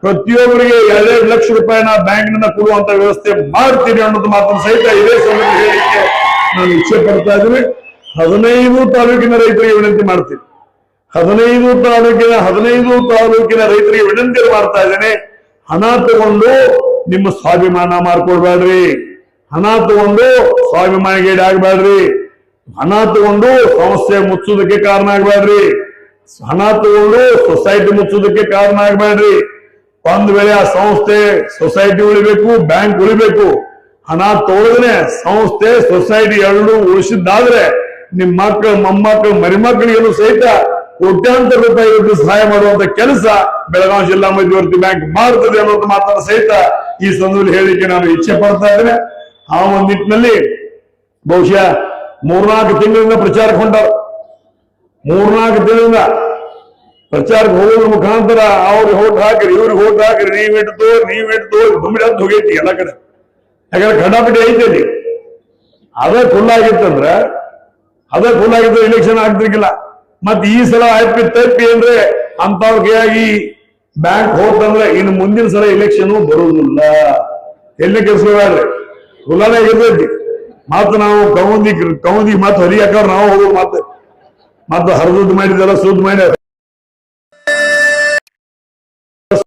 ಪ್ರತಿಯೊಬ್ಬರಿಗೆ ಎರಡೆರಡು ಲಕ್ಷ ರೂಪಾಯಿನ ಬ್ಯಾಂಕ್ನಿಂದ ಕೊಡುವಂತ ವ್ಯವಸ್ಥೆ ಮಾಡ್ತೀನಿ ಅನ್ನೋದು ಮಾತನ್ನು ಸಹಿತ ಇದೇ ಸಂದರ್ಭ ಹೇಳಿಕೆ ನಾನು ಇಚ್ಛೆ ಪಡ್ತಾ ಇದ್ದೀನಿ. ಹದಿನೈದು ತಾಲೂಕಿನ ರೈತರಿಗೆ ವಿನಂತಿ ಮಾಡ್ತೀನಿ. ಹದಿನೈದು ತಾಲೂಕಿನ ಹದಿನೈದು ತಾಲೂಕಿನ ರೈತರಿಗೆ ವಿನಂತಿ ಮಾಡ್ತಾ ಇದ್ದೇನೆ. ಹಣ ತಗೊಂಡು ನಿಮ್ಮ ಸ್ವಾಭಿಮಾನ ಮಾಡ್ಕೊಡ್ಬೇಡ್ರಿ ಹಣ ತಗೊಂಡು ಸ್ವಾಭಿಮಾನಿಗೆ ಆಗ್ಬೇಡ್ರಿ ಹಣ ತಗೊಂಡು ಸಂಸ್ಥೆ ಮುಚ್ಚೋದಕ್ಕೆ ಕಾರಣ ಆಗ್ಬೇಡ್ರಿ. ಹಣ ತಗೊಂಡು ಸೊಸೈಟಿ ಮುಚ್ಚೋದಕ್ಕೆ ಕಾರಣ ಆಗ್ಬೇಡ್ರಿ. ಒಂದ್ ವೇಳೆ ಆ ಸಂಸ್ಥೆ ಸೊಸೈಟಿ ಉಳಿಬೇಕು ಬ್ಯಾಂಕ್ ಉಳಿಬೇಕು, ಹಣ ತಗೊಳದ್ರೆ ಸಂಸ್ಥೆ ಸೊಸೈಟಿ ಎರಡು ಉಳಿಸಿದ್ದಾದ್ರೆ ನಿಮ್ ಮಕ್ಕಳು ಮೊಮ್ಮಕ್ಕಳು ಮರಿಮಕ್ಕಳಿಗೂ ಸಹಿತ ಕೋಟ್ಯಾಂತರ ರೂಪಾಯಿ ಸಹಾಯ ಮಾಡುವಂತ ಕೆಲಸ ಬೆಳಗಾವಿ ಜಿಲ್ಲಾ ಮಧ್ಯವರ್ತಿ ಬ್ಯಾಂಕ್ ಮಾಡುತ್ತದೆ ಅನ್ನೋದು ಮಾತ್ರ ಸಹಿತ ಈ ಸಂದರ್ಭದಲ್ಲಿ ಹೇಳಿಕೆ ನಾನು ಇಚ್ಛೆ ಪಡ್ತಾ ಇದ್ದೇನೆ. ಆ ಒಂದ್ ನಿಟ್ಟಿನಲ್ಲಿ ಬಹುಶಃ ಮೂರ್ನಾಲ್ಕು ತಿಂಗಳಿಂದ ಪ್ರಚಾರಕ್ಕೆ ಹೊಂಟಾರ ಮೂರ್ನಾಲ್ಕು ತಿಂಗಳಿಂದ ಪ್ರಚಾರಕ್ಕೆ ಹೋಗೋದ್ರ ಮುಖಾಂತರ ಅವ್ರಿಗೆ ಹೋಟ್ ಹಾಕಿರಿ, ಇವ್ರಿಗೆ ಹೋಟ್ ಹಾಕಿರಿ, ನೀವ್ ಇಡ್ತು ನೀವ್ ಇಡ್ತು ಭೂಮಿಡ ಅಂತ ಹೋಗೈತಿ ಎಲ್ಲ ಕಡೆ. ಯಾಕಂದ್ರೆ ಖಂಡಾಪಟ್ಟಿ ಐತೆ ಅದೇ ಖುಲ್ಲಾಗಿತ್ತಂದ್ರ ಅದೇ ಖುಲ್ಲಾಗಿದ್ರೆ ಇಲೆಕ್ಷನ್ ಆಗ್ತಿರ್ಕಿಲ್ಲ ಮತ್ ಈ ಸಲ ಆಯ್ಪಿ ತಪ್ಪಿ ಅಂದ್ರೆ ಈ ಬ್ಯಾಂಕ್ ಹೋಗ್ತಂದ್ರೆ ಇನ್ನು ಮುಂದಿನ ಸಲ ಇಲೆಕ್ಷನ್ ಬರುವುದಿಲ್ಲ. ಎಲ್ಲಿ ಕೆಲಸಗಾರ್ರಿ ಖುಲ್ಲಾನೇ ಇರ್ತೈತಿ ಮತ್ ನಾವು ಕೌಂದಿ ಕೌಂದಿ ಮತ್ ಹರಿಯಕ್ಕ ನಾವು ಹೋಗೋದು ಮತ್ತೆ ಮತ್ತೆ ಹರಿದುದ್ದು ಮಾಡಿದೆಲ್ಲ, ಸುದ್ದಿ ಮಾಡಿ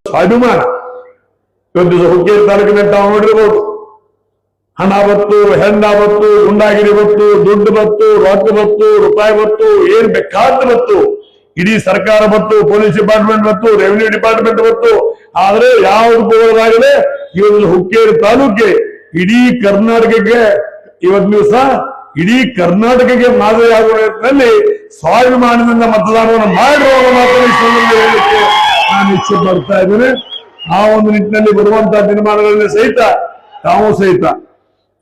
ಸ್ವಾಭಿಮಾನ. ಇವತ್ತು ಹುಕ್ಕೇರಿ ತಾಲೂಕಿನ ತಾವು ನೋಡಿರ್ಬೋದು. ಹಣ ಬತ್ತು ಹೆಣ್ಣ ಬತ್ತು ಗುಂಡಾಗಿರಿ ಬತ್ತು, ದುಡ್ಡು ಬತ್ತು, ರೊಕ್ಕ ಬತ್ತು, ರೂಪಾಯಿ ಬತ್ತು, ಏನ್ ಬೇಕಾದ ಬತ್ತು. ಇಡೀ ಸರ್ಕಾರ ಬತ್ತು, ಪೊಲೀಸ್ ಡಿಪಾರ್ಟ್ಮೆಂಟ್ ಬತ್ತು, ರೆವಿನ್ಯೂ ಡಿಪಾರ್ಟ್ಮೆಂಟ್ ಬತ್ತು. ಆದ್ರೆ ಯಾವ್ದು ಹೋಗೋದಾಗಲೇ ಇವತ್ತು ಹುಕ್ಕೇರಿ ತಾಲೂಕೆ, ಇಡೀ ಕರ್ನಾಟಕಕ್ಕೆ ಇವತ್ತು ದಿವಸ ಇಡೀ ಕರ್ನಾಟಕಕ್ಕೆ ಮಾದರಿಯಾಗುವ ನಿಟ್ಟಿನಲ್ಲಿ ಸ್ವಾಭಿಮಾನದಿಂದ ಮತದಾನವನ್ನು ಮಾಡಿರುವ ಮಾತನ್ನು ಸಂದರ್ಭದಲ್ಲಿ ನಾನು ಇಚ್ಛೆ ಪಡ್ತಾ ಇದ್ದೇನೆ. ಆ ಒಂದು ನಿಟ್ಟಿನಲ್ಲಿ ಬರುವಂತಹ ದಿನಮಾನಗಳಲ್ಲಿ ಸಹಿತ ತಾವು ಸಹಿತ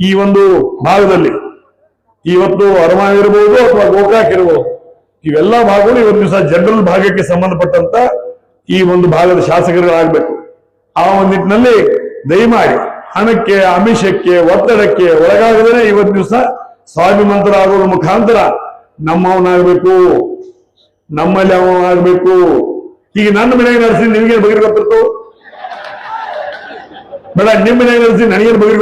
ಈ ಒಂದು ಭಾಗದಲ್ಲಿ ಇವತ್ತು ಅರಮಾನ ಇರಬಹುದು ಅಥವಾ ಗೋಕಾಕ್ ಇರಬಹುದು ಇವೆಲ್ಲ ಭಾಗಗಳು ಇವತ್ತು ದಿವಸ ಜನರಲ್ ಭಾಗಕ್ಕೆ ಸಂಬಂಧಪಟ್ಟಂತ ಈ ಒಂದು ಭಾಗದ ಶಾಸಕರುಗಳಾಗಬೇಕು. ಆ ಒಂದು ನಿಟ್ಟಿನಲ್ಲಿ ದಯಮಾಡಿ ಹಣಕ್ಕೆ, ಅಮಿಷಕ್ಕೆ, ಒತ್ತಡಕ್ಕೆ ಒಳಗಾಗದೇ ಇವತ್ತು ದಿವಸ ಸ್ವಾಭಿಮಂತರಾಗೋದ್ರ ಮುಖಾಂತರ ನಮ್ಮವನಾಗಬೇಕು, ನಮ್ಮಲ್ಲಿ ಅವನಾಗಬೇಕು. ಈಗ ನನ್ನ ಮನೆಗೆ ನಡೆಸಿ ನಿಮ್ಗೇನು ಬಗೆರ್ ಬೇಡ, ನಿಮ್ಮ ಮನೆಗೆ ನಡೆಸಿ ನನಗೇನು ಬಗೆರ್